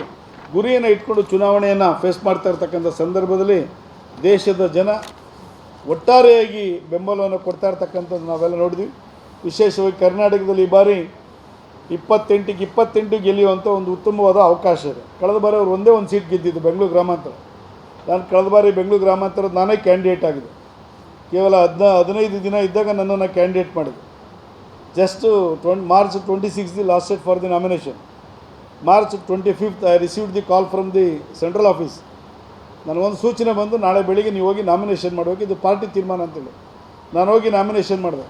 ಗುರಿಯನ್ನು ಇಟ್ಕೊಂಡು ಚುನಾವಣೆಯನ್ನು ಫೇಸ್ ಮಾಡ್ತಾ ಇರ್ತಕ್ಕಂಥ ಸಂದರ್ಭದಲ್ಲಿ ದೇಶದ ಜನ ಒಟ್ಟಾರೆಯಾಗಿ ಬೆಂಬಲವನ್ನು ಕೊಡ್ತಾ ಇರ್ತಕ್ಕಂಥದ್ದು ನಾವೆಲ್ಲ ನೋಡಿದ್ವಿ. ವಿಶೇಷವಾಗಿ ಕರ್ನಾಟಕದಲ್ಲಿ ಈ ಬಾರಿ ಇಪ್ಪತ್ತೆಂಟಿಗೆ ಇಪ್ಪತ್ತೆಂಟು ಗೆಲ್ಲುವಂಥ ಒಂದು ಉತ್ತಮವಾದ ಅವಕಾಶ ಇದೆ. ಕಳೆದ ಬಾರಿ ಅವರು ಒಂದೇ ಒಂದು ಸೀಟ್ ಗೆದ್ದಿದ್ದು ಬೆಂಗಳೂರು ಗ್ರಾಮಾಂತರ. ನಾನು ಕಳೆದ ಬಾರಿ ಬೆಂಗಳೂರು ಗ್ರಾಮಾಂತರದ ನಾನೇ ಕ್ಯಾಂಡಿಡೇಟ್ ಆಗಿದೆ ಕೇವಲ ಹದಿನ ಹದಿನೈದು ದಿನ ಇದ್ದಾಗ ನನ್ನನ್ನು ಕ್ಯಾಂಡಿಡೇಟ್ ಮಾಡಿದೆ. Just twenty March twenty six the last date for the nomination March twenty fifth I received the call from the central office ನನಗೊಂದು ಸೂಚನೆ ಬಂದು ನಾಳೆ ಬೆಳಿಗ್ಗೆ ನೀವು ಹೋಗಿ ನಾಮಿನೇಷನ್ ಮಾಡಬೇಕು. ಇದು ಪಾರ್ಟಿ ತೀರ್ಮಾನ ಅಂತೇಳಿ. ನಾನು ಹೋಗಿ ನಾಮಿನೇಷನ್ ಮಾಡಿದೆ.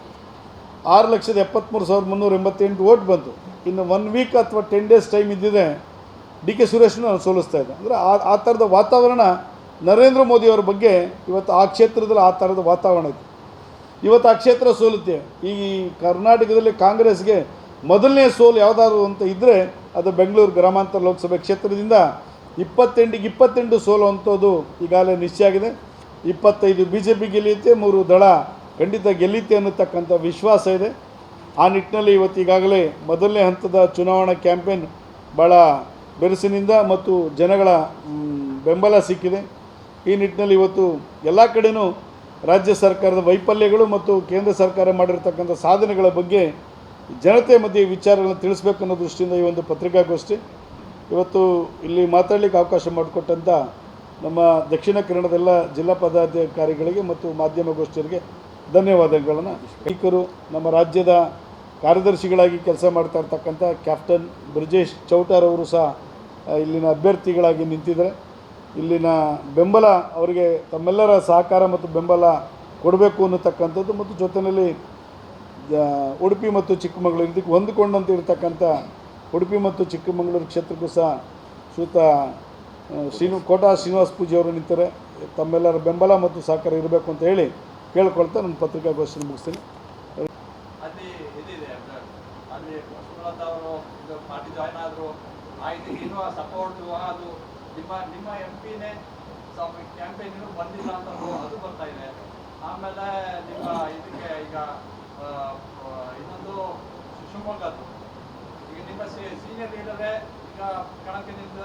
ಆರು ಲಕ್ಷದ ಎಪ್ಪತ್ತ್ಮೂರು ಸಾವಿರದ ಮುನ್ನೂರ ಎಂಬತ್ತೆಂಟು ಓಟ್ ಬಂತು. ಇನ್ನು ಒನ್ ವೀಕ್ ಅಥವಾ ಟೆನ್ ಡೇಸ್ ಟೈಮ್ ಇದ್ದಿದೆ. ಡಿ ಕೆ ಸುರೇಶ್ನ ನಾನು ಸೋಲಿಸ್ತಾ ಇದ್ದೆ. ಅಂದರೆ ಆ ಆ ಥರದ ವಾತಾವರಣ ನರೇಂದ್ರ ಮೋದಿಯವರ ಬಗ್ಗೆ ಇವತ್ತು ಆ ಕ್ಷೇತ್ರದಲ್ಲಿ ಆ ಥರದ ವಾತಾವರಣ ಇದೆ ಇವತ್ತು ಆ ಕ್ಷೇತ್ರ ಸೋಲುತ್ತೆ. ಈ ಕರ್ನಾಟಕದಲ್ಲಿ ಕಾಂಗ್ರೆಸ್ಗೆ ಮೊದಲನೇ ಸೋಲು ಯಾವುದಾದ್ರು ಅಂತ ಇದ್ದರೆ ಅದು ಬೆಂಗಳೂರು ಗ್ರಾಮಾಂತರ ಲೋಕಸಭೆ ಕ್ಷೇತ್ರದಿಂದ ಇಪ್ಪತ್ತೆಂಟಿಗೆ ಇಪ್ಪತ್ತೆಂಟು ಸೋಲು ಅಂಥದ್ದು ಈಗಾಗಲೇ ನಿಶ್ಚಯ ಆಗಿದೆ. ಇಪ್ಪತ್ತೈದು ಬಿ ಜೆ ಪಿ ಗೆಲ್ಲುತ್ತೆ, ಮೂರು ದಳ ಖಂಡಿತ ಗೆಲ್ಲುತ್ತೆ ಅನ್ನತಕ್ಕಂಥ ವಿಶ್ವಾಸ ಇದೆ. ಆ ನಿಟ್ಟಿನಲ್ಲಿ ಇವತ್ತು ಈಗಾಗಲೇ ಮೊದಲನೇ ಹಂತದ ಚುನಾವಣಾ ಕ್ಯಾಂಪೇನ್ ಭಾಳ ಬೆರಸಿನಿಂದ ಮತ್ತು ಜನಗಳ ಬೆಂಬಲ ಸಿಕ್ಕಿದೆ. ಈ ನಿಟ್ಟಿನಲ್ಲಿ ಇವತ್ತು ಎಲ್ಲ ಕಡೆನೂ ರಾಜ್ಯ ಸರ್ಕಾರದ ವೈಫಲ್ಯಗಳು ಮತ್ತು ಕೇಂದ್ರ ಸರ್ಕಾರ ಮಾಡಿರ್ತಕ್ಕಂಥ ಸಾಧನೆಗಳ ಬಗ್ಗೆ ಜನತೆ ಮಧ್ಯೆ ವಿಚಾರಗಳನ್ನು ತಿಳಿಸ್ಬೇಕು ಅನ್ನೋ ದೃಷ್ಟಿಯಿಂದ ಈ ಒಂದು ಪತ್ರಿಕಾಗೋಷ್ಠಿ. ಇವತ್ತು ಇಲ್ಲಿ ಮಾತಾಡಲಿಕ್ಕೆ ಅವಕಾಶ ಮಾಡಿಕೊಟ್ಟಂಥ ನಮ್ಮ ದಕ್ಷಿಣ ಕನ್ನಡದೆಲ್ಲ ಜಿಲ್ಲಾ ಪದಾಧಿಕಾರಿಗಳಿಗೆ ಮತ್ತು ಮಾಧ್ಯಮಗೋಷ್ಠಿಯರಿಗೆ ಧನ್ಯವಾದಗಳನ್ನು. ಸ್ಪೀಕರು, ನಮ್ಮ ರಾಜ್ಯದ ಕಾರ್ಯದರ್ಶಿಗಳಾಗಿ ಕೆಲಸ ಮಾಡ್ತಾ ಇರ್ತಕ್ಕಂಥ ಕ್ಯಾಪ್ಟನ್ ಬ್ರಿಜೇಶ್ ಚೌಟಾರವರು ಸಹ ಇಲ್ಲಿನ ಅಭ್ಯರ್ಥಿಗಳಾಗಿ ನಿಂತಿದ್ದಾರೆ. ಇಲ್ಲಿನ ಬೆಂಬಲ ಅವರಿಗೆ ತಮ್ಮೆಲ್ಲರ ಸಹಕಾರ ಮತ್ತು ಬೆಂಬಲ ಕೊಡಬೇಕು ಅನ್ನತಕ್ಕಂಥದ್ದು ಮತ್ತು ಜೊತೆಯಲ್ಲಿ ಉಡುಪಿ ಮತ್ತು ಚಿಕ್ಕಮಗಳೂರು, ಇದಕ್ಕೆ ಹೊಂದಿಕೊಂಡಂತೆ ಇರತಕ್ಕಂಥ ಉಡುಪಿ ಮತ್ತು ಚಿಕ್ಕಮಗಳೂರು ಕ್ಷೇತ್ರಕ್ಕೂ ಸಹ ಶ್ರೀತ ಶ್ರೀನು, ಕೋಟಾ ಶ್ರೀನಿವಾಸ ಪೂಜೆ ಅವರು ನಿಂತರೆ ತಮ್ಮೆಲ್ಲರ ಬೆಂಬಲ ಮತ್ತು ಸಹಕಾರ ಇರಬೇಕು ಅಂತ ಹೇಳಿ ಕೇಳ್ಕೊಳ್ತಾ ನನ್ನ ಪತ್ರಿಕಾಗೋಷ್ಠಿ ಮುಗಿಸ್ತೀನಿ. ನಿಮ್ಮ ನಿಮ್ಮ ಕ್ಯಾಂಪೇನ್ ಬಂದಿಲ್ಲ ಅಂತ ಅದು ಬರ್ತಾ ಇದೆ. ಆಮೇಲೆ ನಿಮ್ಮ ಇದಕ್ಕೆ ಈಗ ಇನ್ನೊಂದು ಶಿವಮೊಗ್ಗದ್ದು. ಈಗ ನಿಮ್ಮ ಸೀನಿಯರ್ ಲೀಡರೇ ಈಗ ಕಣಕ್ಕೆ ನಿಂತ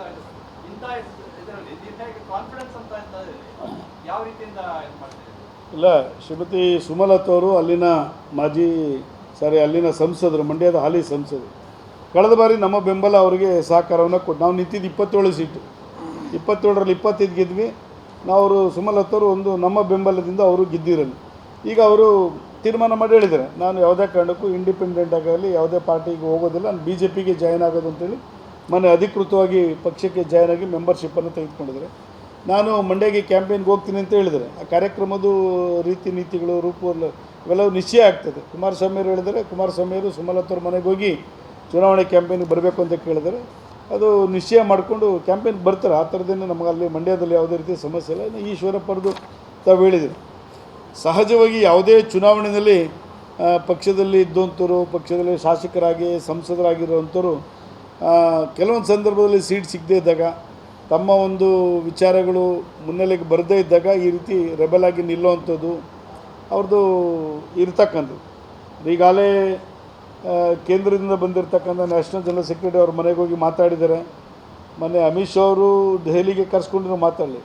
ಇಂಥ ಇದರಲ್ಲಿ ಹೇಗೆ ಕಾನ್ಫಿಡೆನ್ಸ್ ಅಂತ. ಯಾವ ರೀತಿಯಿಂದ ಇದು ಮಾಡ್ತೀರಿ ಇಲ್ಲ, ಶ್ರೀಮತಿ ಸುಮಲತ್ ಅವರು ಅಲ್ಲಿನ ಮಾಜಿ, ಸಾರಿ, ಅಲ್ಲಿನ ಸಂಸದರು, ಮಂಡ್ಯದ ಹಾಲಿ ಸಂಸದರು. ಕಳೆದ ಬಾರಿ ನಮ್ಮ ಬೆಂಬಲ ಅವರಿಗೆ ಸಹಕಾರವನ್ನು ಕೊಟ್ಟು, ನಾವು ನಿಂತಿದ್ದು ಇಪ್ಪತ್ತೇಳು ಸೀಟು. ಇಪ್ಪತ್ತೇಳರಲ್ಲಿ ಇಪ್ಪತ್ತೈದು ಗೆದ್ವಿ. ನಾವು ಅವರು ಸುಮಲತವರು ಒಂದು ನಮ್ಮ ಬೆಂಬಲದಿಂದ ಅವರು ಗೆದ್ದಿರಲಿ. ಈಗ ಅವರು ತೀರ್ಮಾನ ಮಾಡಿ ಹೇಳಿದ್ದಾರೆ. ನಾನು ಯಾವುದೇ ಕಾರಣಕ್ಕೂ ಇಂಡಿಪೆಂಡೆಂಟ್ ಆಗಲಿ, ಯಾವುದೇ ಪಾರ್ಟಿಗೆ ಹೋಗೋದಿಲ್ಲ. ನಾನು ಬಿ ಜೆ ಪಿಗೆ ಜಾಯ್ನ್ ಆಗೋದು ಅಂತೇಳಿ ಮೊನ್ನೆ ಅಧಿಕೃತವಾಗಿ ಪಕ್ಷಕ್ಕೆ ಜಾಯ್ನ್ ಆಗಿ ಮೆಂಬರ್ಶಿಪ್ಪನ್ನು ತೆಗೆದುಕೊಂಡಿದ್ದಾರೆ. ನಾನು ಮಂಡ್ಯಗೆ ಕ್ಯಾಂಪೇನ್ಗೆ ಹೋಗ್ತೀನಿ ಅಂತ ಹೇಳಿದರೆ ಆ ಕಾರ್ಯಕ್ರಮದ ರೀತಿ ನೀತಿಗಳು, ರೂಪ ಇವೆಲ್ಲವೂ ನಿಶ್ಚಯ ಆಗ್ತದೆ. ಕುಮಾರಸ್ವಾಮಿಯವರು ಹೇಳಿದರೆ ಕುಮಾರಸ್ವಾಮಿಯವರು ಸುಮಲತಾ ಮನೆಗೆ ಹೋಗಿ ಚುನಾವಣೆ ಕ್ಯಾಂಪೇನ್ಗೆ ಬರಬೇಕು ಅಂತ ಕೇಳಿದರೆ ಅದು ನಿಶ್ಚಯ ಮಾಡಿಕೊಂಡು ಕ್ಯಾಂಪೇನ್ ಬರ್ತಾರೆ. ಆ ಥರದ್ದೇನು ನಮಗೆ ಅಲ್ಲಿ ಮಂಡ್ಯದಲ್ಲಿ ಯಾವುದೇ ರೀತಿ ಸಮಸ್ಯೆ ಇಲ್ಲ. ಇನ್ನು ಈಶ್ವರಪ್ಪರದು ತಾವು ಹೇಳಿದರು. ಸಹಜವಾಗಿ ಯಾವುದೇ ಚುನಾವಣೆಯಲ್ಲಿ ಪಕ್ಷದಲ್ಲಿ ಇದ್ದಂಥವ್ರು, ಪಕ್ಷದಲ್ಲಿ ಶಾಸಕರಾಗಿ, ಸಂಸದರಾಗಿರುವಂಥವ್ರು ಕೆಲವೊಂದು ಸಂದರ್ಭದಲ್ಲಿ ಸೀಟ್ ಸಿಗದೇ ಇದ್ದಾಗ, ತಮ್ಮ ಒಂದು ವಿಚಾರಗಳು ಮುನ್ನೆಲೆಗೆ ಬರದೇ ಇದ್ದಾಗ ಈ ರೀತಿ ರೆಬಲ್ ಆಗಿ ನಿಲ್ಲುವಂಥದ್ದು ಅವ್ರದ್ದು ಇರ್ತಕ್ಕಂಥದ್ದು. ಈಗಾಗಲೇ ಕೇಂದ್ರದಿಂದ ಬಂದಿರತಕ್ಕಂಥ ನ್ಯಾಷನಲ್ ಜನರಲ್ ಸೆಕ್ರೆಟರಿ ಅವ್ರ ಮನೆಗೆ ಹೋಗಿ ಮಾತಾಡಿದ್ದಾರೆ. ಮೊನ್ನೆ ಅಮಿತ್ ಶಾ ಅವರು ದೆಹಲಿಗೆ ಕರೆಸ್ಕೊಂಡಿರೋ ಮಾತಾಡಲಿ.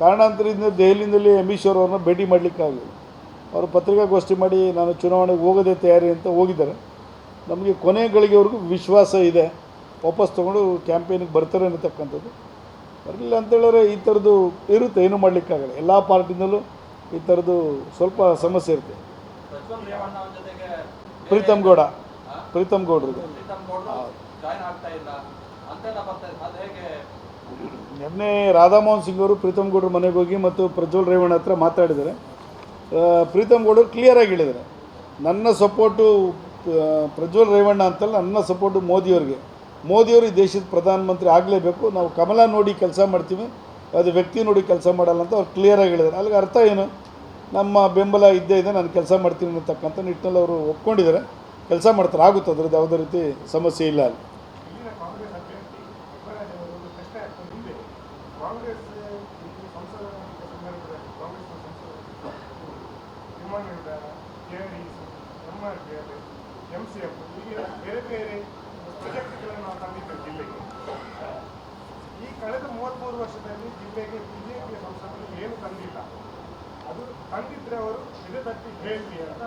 ಕಾರಣಾಂತರದಿಂದ ದೆಹಲಿಯಲ್ಲಿ ಅಮಿತ್ ಶಾ ಅವ್ರನ್ನ ಭೇಟಿ ಮಾಡಲಿಕ್ಕಾಗಲಿಲ್ಲ ಅವರು ಪತ್ರಿಕಾಗೋಷ್ಠಿ ಮಾಡಿ ನಾನು ಚುನಾವಣೆಗೆ ಹೋಗೋದೇ ತಯಾರಿ ಅಂತ ಹೋಗಿದ್ದಾರೆ. ನಮಗೆ ಕೊನೆ ಗಳಿಗೆವರೆಗೂ ವಿಶ್ವಾಸ ಇದೆ. ವಾಪಸ್ ತೊಗೊಂಡು ಕ್ಯಾಂಪೇನಿಗೆ ಬರ್ತಾರೆ ಅನ್ನತಕ್ಕಂಥದ್ದು. ಬರಲಿಲ್ಲ ಅಂತೇಳಿದ್ರೆ ಈ ಥರದ್ದು ಇರುತ್ತೆ ಏನೂ ಮಾಡಲಿಕ್ಕಾಗಲ್ಲ ಎಲ್ಲ ಪಾರ್ಟಿನಲ್ಲೂ ಈ ಥರದ್ದು ಸ್ವಲ್ಪ ಸಮಸ್ಯೆ ಇರುತ್ತೆ. ಪ್ರೀತಮ್ ಗೌಡ. ಪ್ರೀತಮ್ ಗೌಡ್ರಿಗೆ ನಿನ್ನೆ ರಾಧಾಮೋಹನ್ ಸಿಂಗ್ ಅವರು ಪ್ರೀತಮ್ ಗೌಡ್ರ ಮನೆಗೆ ಹೋಗಿ ಮತ್ತು ಪ್ರಜ್ವಲ್ ರೇವಣ್ಣ ಹತ್ರ ಮಾತಾಡಿದ್ದಾರೆ. ಪ್ರೀತಮ್ ಗೌಡರು ಕ್ಲಿಯರಾಗಿ ಹೇಳಿದ್ದಾರೆ. ನನ್ನ ಸಪೋರ್ಟು ಪ್ರಜ್ವಲ್ ರೇವಣ್ಣ ಅಂತಲ್ಲ ನನ್ನ ಸಪೋರ್ಟು ಮೋದಿಯವ್ರಿಗೆ ಮೋದಿಯವರು ಈ ದೇಶದ ಪ್ರಧಾನಮಂತ್ರಿ ಆಗಲೇಬೇಕು. ನಾವು ಕಮಲ ನೋಡಿ ಕೆಲಸ ಮಾಡ್ತೀವಿ. ಅದು ವ್ಯಕ್ತಿ ನೋಡಿ ಕೆಲಸ ಮಾಡಲ್ಲ ಅಂತ ಅವ್ರು ಕ್ಲಿಯರಾಗಿ ಹೇಳಿದ್ದಾರೆ. ಅಲ್ಲಿಗೆ ಅರ್ಥ ಏನು? ನಮ್ಮ ಬೆಂಬಲ ಇದ್ದೇ ಇದೆ. ನಾನು ಕೆಲಸ ಮಾಡ್ತೀನಿ ಅನ್ನತಕ್ಕಂಥ ನಿಟ್ಟಿನಲ್ಲಿ ಅವರು ಒಪ್ಕೊಂಡಿದ್ದಾರೆ. ಕೆಲಸ ಮಾಡ್ತಾರೆ. ಆಗುತ್ತೆ ಅದ್ರದ್ದು? ಯಾವುದೇ ರೀತಿ ಸಮಸ್ಯೆ ಇಲ್ಲ ಅಲ್ಲಿ. ತಂದಿದ್ರೆ ಅವರು ಎದೆ ತಟ್ಟಿ ಅಂತ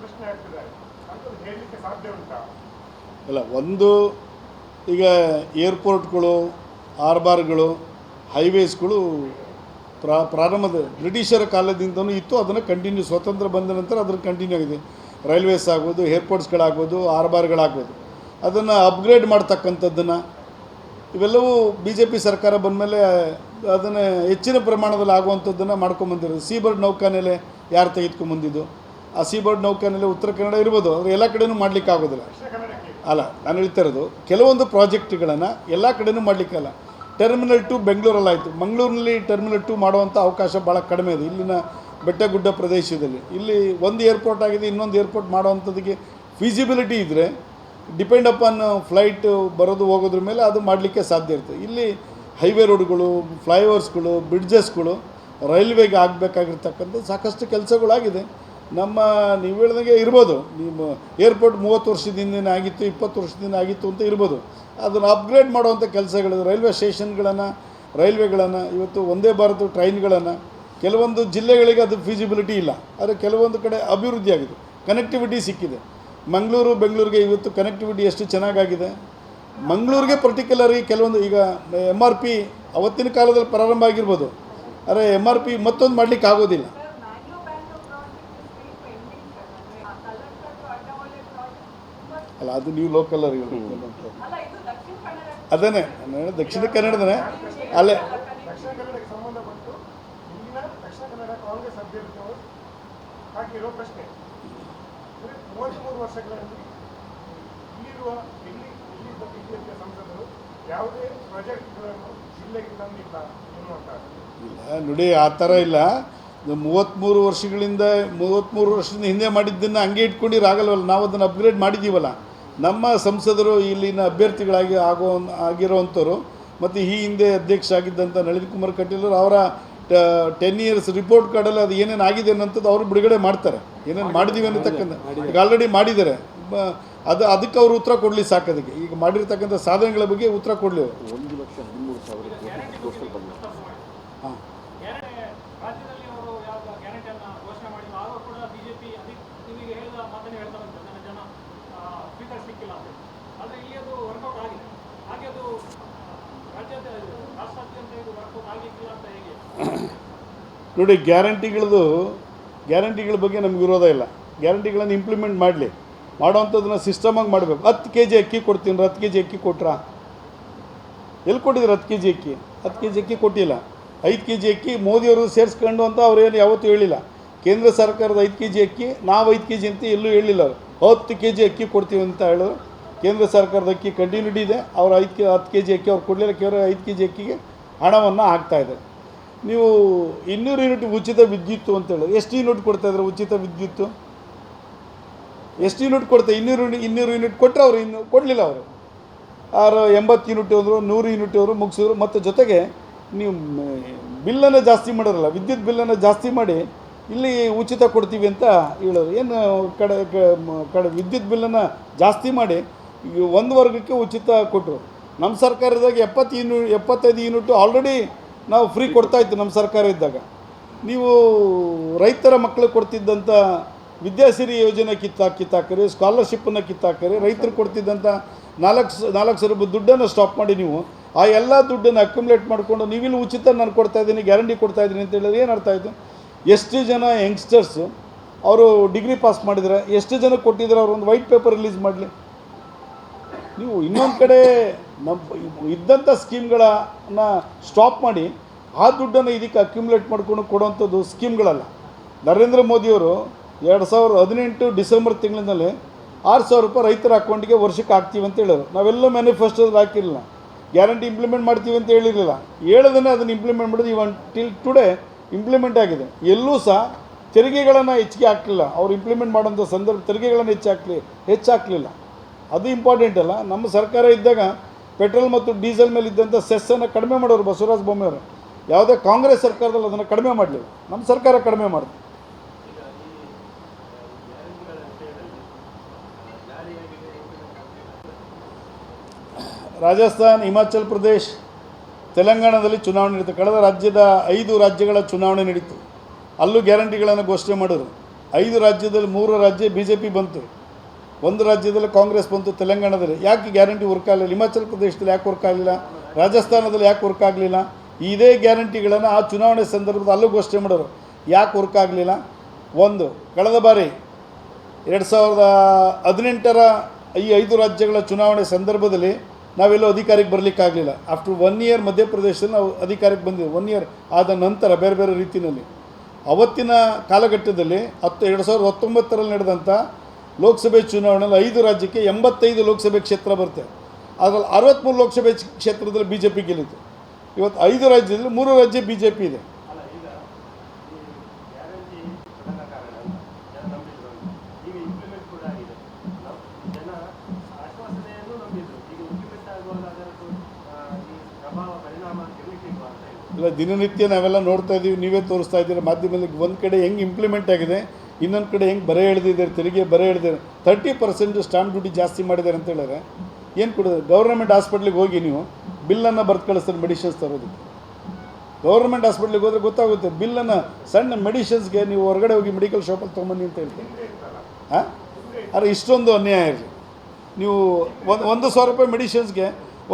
ಪ್ರಶ್ನೆ ಆಗ್ತಿದ್ದಾರೆ ಅಲ್ಲ, ಒಂದು ಈಗ ಏರ್ಪೋರ್ಟ್ಗಳು ಆರ್ಬಾರ್ಗಳು ಹೈವೇಸ್ಗಳು ಪ್ರಾ, ಪ್ರಾರಂಭದ ಬ್ರಿಟಿಷರ ಕಾಲದಿಂದನೂ ಇತ್ತು, ಅದನ್ನು ಕಂಟಿನ್ಯೂ ಸ್ವತಂತ್ರ ಬಂದ ನಂತರ ಅದನ್ನು ಕಂಟಿನ್ಯೂ ಆಗಿದೆ. ರೈಲ್ವೇಸ್ ಆಗ್ಬೋದು, ಏರ್ಪೋರ್ಟ್ಸ್ಗಳಾಗ್ಬೋದು ಆರ್ಬಾರ್ಗಳಾಗ್ಬೋದು ಅದನ್ನು ಅಪ್ಗ್ರೇಡ್ ಮಾಡ್ತಕ್ಕಂಥದ್ದನ್ನು ಇವೆಲ್ಲವೂ ಬಿ ಜೆ ಪಿ ಸರ್ಕಾರ ಬಂದಮೇಲೆ ಅದನ್ನು ಹೆಚ್ಚಿನ ಪ್ರಮಾಣದಲ್ಲಿ ಆಗುವಂಥದ್ದನ್ನು ಮಾಡ್ಕೊಂಬಂದಿರೋದು. ಸೀಬರ್ಡ್ ನೌಕಾನೆಲೆ ಯಾರು ತೆಗೆದುಕೊಂಬಂದಿದ್ದು? ಆ ಸೀಬರ್ಡ್ ನೌಕನಲ್ಲಿ ಉತ್ತರ ಕನ್ನಡ ಇರ್ಬೋದು. ಆದರೆ ಎಲ್ಲ ಕಡೆನೂ ಮಾಡಲಿಕ್ಕೆ ಆಗೋದಿಲ್ಲ ಅಲ್ಲ, ನಾನು ಹೇಳ್ತಾ ಇರೋದು, ಕೆಲವೊಂದು ಪ್ರಾಜೆಕ್ಟ್ಗಳನ್ನು ಎಲ್ಲ ಕಡೆಯೂ ಮಾಡಲಿಕ್ಕಲ್ಲ. Terminal two ಬೆಂಗಳೂರಲ್ಲಾಯಿತು. ಮಂಗಳೂರಿನಲ್ಲಿ ಟರ್ಮಿನಲ್ ಟು ಮಾಡುವಂಥ ಅವಕಾಶ ಭಾಳ ಕಡಿಮೆ ಇದೆ. ಇಲ್ಲಿನ ಬೆಟ್ಟಗುಡ್ಡ ಪ್ರದೇಶದಲ್ಲಿ. ಇಲ್ಲಿ ಒಂದು ಏರ್ಪೋರ್ಟ್ ಆಗಿದೆ, ಇನ್ನೊಂದು ಏರ್ಪೋರ್ಟ್ ಮಾಡುವಂಥದ್ದಕ್ಕೆ ಫೀಸಿಬಿಲಿಟಿ ಇದ್ದರೆ ಡಿಪೆಂಡ್ ಅಪಾನ್ ಫ್ಲೈಟ್ ಬರೋದು ಹೋಗೋದ್ರ ಮೇಲೆ ಅದು ಮಾಡಲಿಕ್ಕೆ ಸಾಧ್ಯ ಇರ್ತದೆ ಇಲ್ಲಿ ಹೈವೇ ರೋಡ್ಗಳು ಫ್ಲೈಓವರ್ಸ್ಗಳು ಬ್ರಿಡ್ಜಸ್ಗಳು ರೈಲ್ವೆಗೆ ಆಗಬೇಕಾಗಿರ್ತಕ್ಕಂಥ ಸಾಕಷ್ಟು ಕೆಲಸಗಳಾಗಿದೆ. ನಮ್ಮ ನೀವು ಹೇಳ್ದಂಗೆ ಇರ್ಬೋದು. ನಿಮ್ಮ ಏರ್ಪೋರ್ಟ್ ಮೂವತ್ತು ವರ್ಷದಿಂದ ಆಗಿತ್ತು, ಇಪ್ಪತ್ತು ವರ್ಷದಿಂದ ಆಗಿತ್ತು ಅಂತ ಇರ್ಬೋದು. ಅದನ್ನು ಅಪ್ಗ್ರೇಡ್ ಮಾಡುವಂಥ ಕೆಲಸಗಳು, ರೈಲ್ವೆ ಸ್ಟೇಷನ್ಗಳನ್ನು, ರೈಲ್ವೆಗಳನ್ನು, ಇವತ್ತು ಒಂದೇ ಭಾರತ ಟ್ರೈನ್ಗಳನ್ನು, ಕೆಲವೊಂದು ಜಿಲ್ಲೆಗಳಿಗೆ ಅದು ಫೀಸಿಬಿಲಿಟಿ ಇಲ್ಲ. ಆದರೆ ಕೆಲವೊಂದು ಕಡೆ ಅಭಿವೃದ್ಧಿ ಆಗಿದೆ. ಕನೆಕ್ಟಿವಿಟಿ ಸಿಕ್ಕಿದೆ. ಮಂಗಳೂರು, ಬೆಂಗಳೂರಿಗೆ ಇವತ್ತು ಕನೆಕ್ಟಿವಿಟಿ ಎಷ್ಟು ಚೆನ್ನಾಗಾಗಿದೆ. ಮಂಗಳೂರಿಗೆ ಪರ್ಟಿಕ್ಯುಲರಿ ಕೆಲವೊಂದು ಈಗ ಎಂ ಆರ್ ಪಿ ಅವತ್ತಿನ ಕಾಲದಲ್ಲಿ ಪ್ರಾರಂಭ ಆಗಿರ್ಬೋದು. ಆದರೆ ಎಂ ಆರ್ ಪಿ ಮತ್ತೊಂದು ಮಾಡಲಿಕ್ಕೆ ಆಗೋದಿಲ್ಲ. ಅಲ್ಲ ಅದು ನೀವು ಲೋಕಲ್ ಅದೇನೆ ನಾನು ದಕ್ಷಿಣ ಕನ್ನಡದನೇ ಅಲ್ಲೇ. ಇಲ್ಲಿ ನೋಡಿ ಆ ಥರ ಇಲ್ಲ. ಮೂವತ್ತ್ಮೂರು ವರ್ಷಗಳಿಂದ ಮೂವತ್ತ್ಮೂರು ವರ್ಷದಿಂದ ಹಿಂದೆ ಮಾಡಿದ್ದನ್ನು ಹಂಗೆ ಇಟ್ಕೊಂಡಿರಾಗಲ್ವಲ್ಲ ನಾವು ಅದನ್ನು ಅಪ್ಗ್ರೇಡ್ ಮಾಡಿದ್ದೀವಲ್ಲ? ನಮ್ಮ ಸಂಸದರು ಇಲ್ಲಿನ ಅಭ್ಯರ್ಥಿಗಳಾಗಿ ಆಗೋ ಆಗಿರೋವಂಥವ್ರು ಮತ್ತು ಈ ಹಿಂದೆ ಅಧ್ಯಕ್ಷ ಆಗಿದ್ದಂಥ ನಳಿನ್ ಕುಮಾರ್ ಕಟೀಲರು ಅವರ ಟೆನ್ ಇಯರ್ಸ್ ರಿಪೋರ್ಟ್ ಕಾರ್ಡಲ್ಲಿ ಅದು ಏನೇನು ಆಗಿದೆ ಅನ್ನೋಂಥದ್ದು ಅವರು ಬಿಡುಗಡೆ ಮಾಡ್ತಾರೆ. ಏನೇನು ಮಾಡಿದ್ದೀವಿ ಅನ್ನತಕ್ಕಂಥ ಈಗ ಆಲ್ರೆಡಿ ಮಾಡಿದ್ದಾರೆ. ಅದು ಅದಕ್ಕೆ ಅವರು ಉತ್ತರ ಕೊಡಲಿ ಸಾಕು ಅದಕ್ಕೆ. ಈಗ ಮಾಡಿರ್ತಕ್ಕಂಥ ಸಾಧನೆಗಳ ಬಗ್ಗೆ ಉತ್ತರ ಕೊಡಲಿ ಅವರು. ಒಂದು ಲಕ್ಷ ಹದಿಮೂರು ಸಾವಿರ ಕೋಟಿ ಘೋಷಣೆ ಬಂದಿದೆ ಹಾಂ ಗ್ಯಾರಂಟಿ ರಾಜ್ಯದಲ್ಲಿ ಅವರು ಯಾವ ಗ್ಯಾರಂಟಿಯನ್ನ ಘೋಷಣೆ ಮಾಡಿಲ್ಲ ಆದರೂ ಕೂಡ ಬಿಜೆಪಿ ಅದಿ ನಿಮಗೆ ಹೇಳಿದ ಮಾತನ್ನೇ ಹೇಳ್ತಾ ಬಂತು ನನ್ನ ಜನ ಸ್ಪೀಕರ್ ಸಿಕ್ಕಿಲ್ಲ ಅಂತ ಆದರೆ ಇಲ್ಲಿ ಅದು ವರ್ಕೌಟ್ ಆಗಿದೆ ಹಾಗೆ ಅದು ಆ, ರಾಜ್ಯದ ಇದು ರಾಷ್ಟ್ರಾದ್ಯಂತ ಇದು ವರ್ಕೌಟ್ ಆಗಿಲ್ಲ ಅಂತ ಹೇಗೆ ನೋಡಿ, ಗ್ಯಾರಂಟಿಗಳದು, ಗ್ಯಾರಂಟಿಗಳ ಬಗ್ಗೆ ನಮ್ಗೆ ವಿರೋಧ ಇಲ್ಲ. ಗ್ಯಾರಂಟಿಗಳನ್ನು ಇಂಪ್ಲಿಮೆಂಟ್ ಮಾಡಲಿ. ಮಾಡೋವಂಥದ್ದನ್ನ ಸಿಸ್ಟಮಾಗಿ ಮಾಡಬೇಕು. ಹತ್ತು ಕೆ ಜಿ ಅಕ್ಕಿ ಕೊಡ್ತೀನಿ ಹತ್ತು ಕೆ ಜಿ ಅಕ್ಕಿ ಕೊಟ್ರಾ? ಎಲ್ಲಿ ಕೊಟ್ಟಿದ್ರು ಹತ್ತು ಕೆ ಜಿ ಅಕ್ಕಿ? ಹತ್ತು ಕೆ ಜಿ ಅಕ್ಕಿ ಕೊಟ್ಟಿಲ್ಲ. ಐದು ಕೆ ಜಿ ಅಕ್ಕಿ ಮೋದಿಯವರು ಸೇರಿಸ್ಕೊಂಡು ಅಂತ ಏನು ಯಾವತ್ತೂ ಹೇಳಿಲ್ಲ. ಕೇಂದ್ರ ಸರ್ಕಾರದ ಐದು ಕೆ ಜಿ ಅಕ್ಕಿ, ನಾವು ಐದು ಕೆ ಜಿ ಅಂತ ಎಲ್ಲೂ ಹೇಳಿಲ್ಲ ಅವರು. ಹತ್ತು ಕೆ ಜಿ ಅಕ್ಕಿ ಕೊಡ್ತೀವಿ ಅಂತ ಹೇಳಿದ್ರು ಕೇಂದ್ರ ಸರ್ಕಾರದ ಅಕ್ಕಿ ಕಂಟಿನ್ಯೂಟಿ ಇದೆ. ಅವ್ರು ಐದು ಕೆ, ಹತ್ತು ಕೆ ಜಿ ಅಕ್ಕಿ ಅವ್ರು ಕೊಡಲಿಲ್ಲ. ಕೇವಲ ಐದು ಕೆ ಜಿ ಅಕ್ಕಿಗೆ ಹಣವನ್ನು ಹಾಕ್ತಾಯಿದ್ದಾರೆ ನೀವು ಇನ್ನೂರು ಯೂನಿಟ್ ಉಚಿತ ವಿದ್ಯುತ್ತು ಅಂತ ಹೇಳೋದು ಎಷ್ಟು ಯೂನಿಟ್ ಇದ್ರೆ ಉಚಿತ ವಿದ್ಯುತ್ತು? ಎಷ್ಟು ಯೂನಿಟ್ ಕೊಡ್ತಾ ಇನ್ನೂರು ಇನ್ನೂರು ಯೂನಿಟ್ ಕೊಟ್ಟರೆ ಅವರು ಇನ್ನು ಕೊಡಲಿಲ್ಲ ಅವರು. ಆರು ಎಂಬತ್ತು ಯೂನಿಟ್ ಹೋದರು, ನೂರು ಯೂನಿಟ್ ಅವರು ಮುಗಿಸಿದ್ರು. ಮತ್ತು ಜೊತೆಗೆ ನೀವು ಬಿಲ್ಲನ್ನು ಜಾಸ್ತಿ ಮಾಡೋರಲ್ಲ, ವಿದ್ಯುತ್ ಬಿಲ್ಲನ್ನು ಜಾಸ್ತಿ ಮಾಡಿ ಇಲ್ಲಿ ಉಚಿತ ಕೊಡ್ತೀವಿ ಅಂತ ಹೇಳೋರು. ಏನು ಕಡೆ ಕಡೆ ವಿದ್ಯುತ್ ಬಿಲ್ಲನ್ನು ಜಾಸ್ತಿ ಮಾಡಿ ಒಂದು ವರ್ಗಕ್ಕೆ ಉಚಿತ ಕೊಟ್ಟರು. ನಮ್ಮ ಸರ್ಕಾರದಾಗ ಎಪ್ಪತ್ತು ಯೂನಿ ಎಪ್ಪತ್ತೈದು ಯೂನಿಟು ಆಲ್ರೆಡಿ ನಾವು ಫ್ರೀ ಕೊಡ್ತಾಯಿತ್ತು ನಮ್ಮ ಸರ್ಕಾರ ಇದ್ದಾಗ. ನೀವು ರೈತರ ಮಕ್ಕಳು ಕೊಡ್ತಿದ್ದಂಥ ವಿದ್ಯಾಸಿರಿ ಯೋಜನೆ ಕಿತ್ತಾ ಕಿತ್ತಾಕರಿ ಸ್ಕಾಲರ್ಶಿಪ್ಪನ್ನು ಕಿತ್ತಾಕರಿ, ರೈತರು ಕೊಡ್ತಿದ್ದಂಥ ನಾಲ್ಕು ನಾಲ್ಕು ಸಾವಿರ ರೂಪಾಯಿ ದುಡ್ಡನ್ನು ಸ್ಟಾಪ್ ಮಾಡಿ ನೀವು. ಆ ಎಲ್ಲ ದುಡ್ಡನ್ನು ಅಕ್ಯುಮುಲೇಟ್ ಮಾಡಿಕೊಂಡು ನೀವಿಲ್ಲಿ ಉಚಿತ ನಾನು ಕೊಡ್ತಾ ಇದ್ದೀನಿ ಗ್ಯಾರಂಟಿ ಕೊಡ್ತಾ ಇದ್ದೀನಿ ಅಂತ ಹೇಳಿದ್ರೆ ಏನು ಅರ್ಥ ಆಯಿತು? ಎಷ್ಟು ಜನ ಯಂಗ್ಸ್ಟರ್ಸು ಅವರು ಡಿಗ್ರಿ ಪಾಸ್ ಮಾಡಿದರೆ, ಎಷ್ಟು ಜನ ಅವ್ರು ಒಂದು ವೈಟ್ ಪೇಪರ್ ರಿಲೀಸ್ ಮಾಡಲಿ? ನೀವು ಇನ್ನೊಂದು ಕಡೆ ನಮ್ಮ ಇದ್ದಂಥ ಸ್ಕೀಮ್ಗಳನ್ನು ಸ್ಟಾಪ್ ಮಾಡಿ, ಆ ದುಡ್ಡನ್ನು ಇದಕ್ಕೆ ಅಕ್ಯುಮುಲೇಟ್ ಮಾಡ್ಕೊಂಡು ಕೊಡುವಂಥದ್ದು ಸ್ಕೀಮ್ಗಳಲ್ಲ. ನರೇಂದ್ರ ಮೋದಿಯವರು ಎರಡು ಸಾವಿರದ ಹದಿನೆಂಟು ಡಿಸೆಂಬರ್ ತಿಂಗಳಿನಲ್ಲಿ ಆರು ಸಾವಿರ ರೂಪಾಯಿ ರೈತರ ಅಕೌಂಟಿಗೆ ವರ್ಷಕ್ಕೆ ಹಾಕ್ತೀವಿ ಅಂತ ಹೇಳೋರು ನಾವೆಲ್ಲ ಮ್ಯಾನಿಫೆಸ್ಟೋದಲ್ಲಿ ಹಾಕಿರಲಿಲ್ಲ. ಗ್ಯಾರಂಟಿ ಇಂಪ್ಲಿಮೆಂಟ್ ಮಾಡ್ತೀವಿ ಅಂತ ಹೇಳಿರಲಿಲ್ಲ. ಹೇಳೋದನ್ನೇ ಅದನ್ನು ಇಂಪ್ಲಿಮೆಂಟ್ ಮಾಡೋದು ಇವನ್ ಟಿಲ್ ಟುಡೇ ಇಂಪ್ಲಿಮೆಂಟ್ ಆಗಿದೆ. ಎಲ್ಲೂ ಸಹ ತೆರಿಗೆಗಳನ್ನು ಹೆಚ್ಚಿಗೆ ಹಾಕಲಿಲ್ಲ. ಅವ್ರು ಇಂಪ್ಲಿಮೆಂಟ್ ಮಾಡೋಂಥ ಸಂದರ್ಭ ತೆರಿಗೆಗಳನ್ನು ಹೆಚ್ಚು ಹೆಚ್ಚಾಕಲಿಲ್ಲ. ಅದು ಇಂಪಾರ್ಟೆಂಟ್ ಅಲ್ಲ. ನಮ್ಮ ಸರ್ಕಾರ ಇದ್ದಾಗ ಪೆಟ್ರೋಲ್ ಮತ್ತು ಡೀಸೆಲ್ ಮೇಲೆ ಇದ್ದಂಥ ಸೆಸ್ಸನ್ನು ಕಡಿಮೆ ಮಾಡೋರು ಬಸವರಾಜ ಬೊಮ್ಮೆಯವರು ಯಾವುದೇ ಕಾಂಗ್ರೆಸ್ ಸರ್ಕಾರದಲ್ಲಿ ಅದನ್ನು ಕಡಿಮೆ ಮಾಡಲಿಲ್ಲ. ನಮ್ಮ ಸರ್ಕಾರ ಕಡಿಮೆ ಮಾಡಿದೆ ರಾಜಸ್ಥಾನ್, ಹಿಮಾಚಲ್ ಪ್ರದೇಶ್, ತೆಲಂಗಾಣದಲ್ಲಿ ಚುನಾವಣೆ ನಡೀತು. ಕಳೆದ ರಾಜ್ಯದ ಐದು ರಾಜ್ಯಗಳ ಚುನಾವಣೆ ನಡೀತು. ಅಲ್ಲೂ ಗ್ಯಾರಂಟಿಗಳನ್ನು ಘೋಷಣೆ ಮಾಡಿದ್ರು. ಐದು ರಾಜ್ಯದಲ್ಲಿ ಮೂರು ರಾಜ್ಯ ಬಿ ಜೆ ಪಿ ಬಂತು. ಒಂದು ರಾಜ್ಯದಲ್ಲಿ ಕಾಂಗ್ರೆಸ್ ಬಂತು, ತೆಲಂಗಾಣದಲ್ಲಿ. ಯಾಕೆ ಗ್ಯಾರಂಟಿ ವರ್ಕ್ ಆಗಲಿಲ್ಲ ಹಿಮಾಚಲ ಪ್ರದೇಶದಲ್ಲಿ ಯಾಕೆ ವರ್ಕ್ ಆಗಲಿಲ್ಲ ರಾಜಸ್ಥಾನದಲ್ಲಿ ಯಾಕೆ ವರ್ಕ್ ಆಗಲಿಲ್ಲ ಇದೇ ಗ್ಯಾರಂಟಿಗಳನ್ನು ಆ ಚುನಾವಣೆ ಸಂದರ್ಭದಲ್ಲಿ ಅಲ್ಲೂ ಘೋಷಣೆ ಮಾಡೋರು ಯಾಕೆ ವರ್ಕ್ ಆಗಲಿಲ್ಲ ಒಂದು, ಕಳೆದ ಬಾರಿ ಎರಡು ಸಾವಿರದ ಹದಿನೆಂಟರ ಈ ಐದು ರಾಜ್ಯಗಳ ಚುನಾವಣೆ ಸಂದರ್ಭದಲ್ಲಿ ನಾವೆಲ್ಲೂ ಅಧಿಕಾರಕ್ಕೆ ಬರಲಿಕ್ಕಾಗಲಿಲ್ಲ. ಆಫ್ಟರ್ ಒನ್ ಇಯರ್ ಮಧ್ಯಪ್ರದೇಶದಲ್ಲಿ ನಾವು ಅಧಿಕಾರಕ್ಕೆ ಬಂದಿವಿ ಒನ್ ಇಯರ್ ಆದ ನಂತರ ಬೇರೆ ಬೇರೆ ರೀತಿಯಲ್ಲಿ. ಅವತ್ತಿನ ಕಾಲಘಟ್ಟದಲ್ಲಿ ಹತ್ತು, ಎರಡು ಸಾವಿರದ ಹತ್ತೊಂಬತ್ತರಲ್ಲಿ ನಡೆದಂಥ ಲೋಕಸಭೆ ಚುನಾವಣೆಯಲ್ಲಿ ಐದು ರಾಜ್ಯಕ್ಕೆ ಎಂಬತ್ತೈದು ಲೋಕಸಭೆ ಕ್ಷೇತ್ರ ಬರುತ್ತೆ. ಅದರಲ್ಲಿ ಅರವತ್ತ್ಮೂರು ಲೋಕಸಭೆ ಕ್ಷೇತ್ರದಲ್ಲಿ ಬಿ ಜೆ ಪಿ ಗೆಲ್ಲಿತು ಇವತ್ತು ಐದು ರಾಜ್ಯದಲ್ಲಿ ಮೂರು ರಾಜ್ಯ ಬಿ ಜೆ ಪಿ ಇದೆ. ಇಲ್ಲ, ದಿನನಿತ್ಯ ನಾವೆಲ್ಲ ನೋಡ್ತಾ ಇದ್ದೀವಿ ನೀವೇ ತೋರಿಸ್ತಾ ಇದ್ದೀರ, ಮಾಧ್ಯಮದಲ್ಲಿ ಒಂದು ಕಡೆ ಹೆಂಗೆ ಇಂಪ್ಲಿಮೆಂಟ್ ಆಗಿದೆ ಇನ್ನೊಂದು ಕಡೆ ಹೆಂಗೆ ಬರೆ ಎಳೆದಿದ್ದಾರೆ ತೆರಿಗೆ ಬರೆ ಎಳೆದಿದ್ದಾರೆ ತರ್ಟಿ ಪರ್ಸೆಂಟ್ ಸ್ಟಾಂಪ್ ಡ್ಯೂಟಿ ಜಾಸ್ತಿ ಮಾಡಿದ್ದಾರೆ ಅಂತ ಹೇಳಿದ್ರೆ ಏನು ಕೊಡೋದು? ಗೌರ್ಮೆಂಟ್ ಹಾಸ್ಪಿಟ್ಲಿಗೆ ಹೋಗಿ ನೀವು ಬಿಲ್ಲನ್ನು ಬರ್ದು ಕಳಿಸ್ತಾರೆ ಮೆಡಿಷನ್ಸ್ ತರೋದಕ್ಕೆ. ಗೌರ್ಮೆಂಟ್ ಹಾಸ್ಪಿಟ್ಲಿಗೆ ಹೋದರೆ ಗೊತ್ತಾಗುತ್ತೆ, ಬಿಲ್ಲನ್ನು ಸಣ್ಣ ಮೆಡಿಷನ್ಸ್ಗೆ ನೀವು ಹೊರಗಡೆ ಹೋಗಿ ಮೆಡಿಕಲ್ ಶಾಪಲ್ಲಿ ತೊಗೊಂಬನ್ನಿ ಅಂತ ಹೇಳ್ತೀವಿ ಹಾಂ ಅರೆ, ಇಷ್ಟೊಂದು ಅನ್ಯಾಯ ಇರಲಿ ನೀವು ಒಂದು ಒಂದು ಸಾವಿರ ರೂಪಾಯಿ ಮೆಡಿಷನ್ಸ್ಗೆ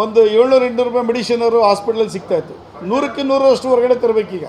ಒಂದು ಏಳ್ನೂರು, ಎಂಟುನೂರು ರೂಪಾಯಿ ಮೆಡಿಷನ್ ಅವರು ಹಾಸ್ಪಿಟ್ಲಲ್ಲಿ ಸಿಗ್ತಾಯಿತ್ತು ನೂರಕ್ಕೆ ಅಷ್ಟು ಹೊರಗಡೆ ತರಬೇಕೀಗ.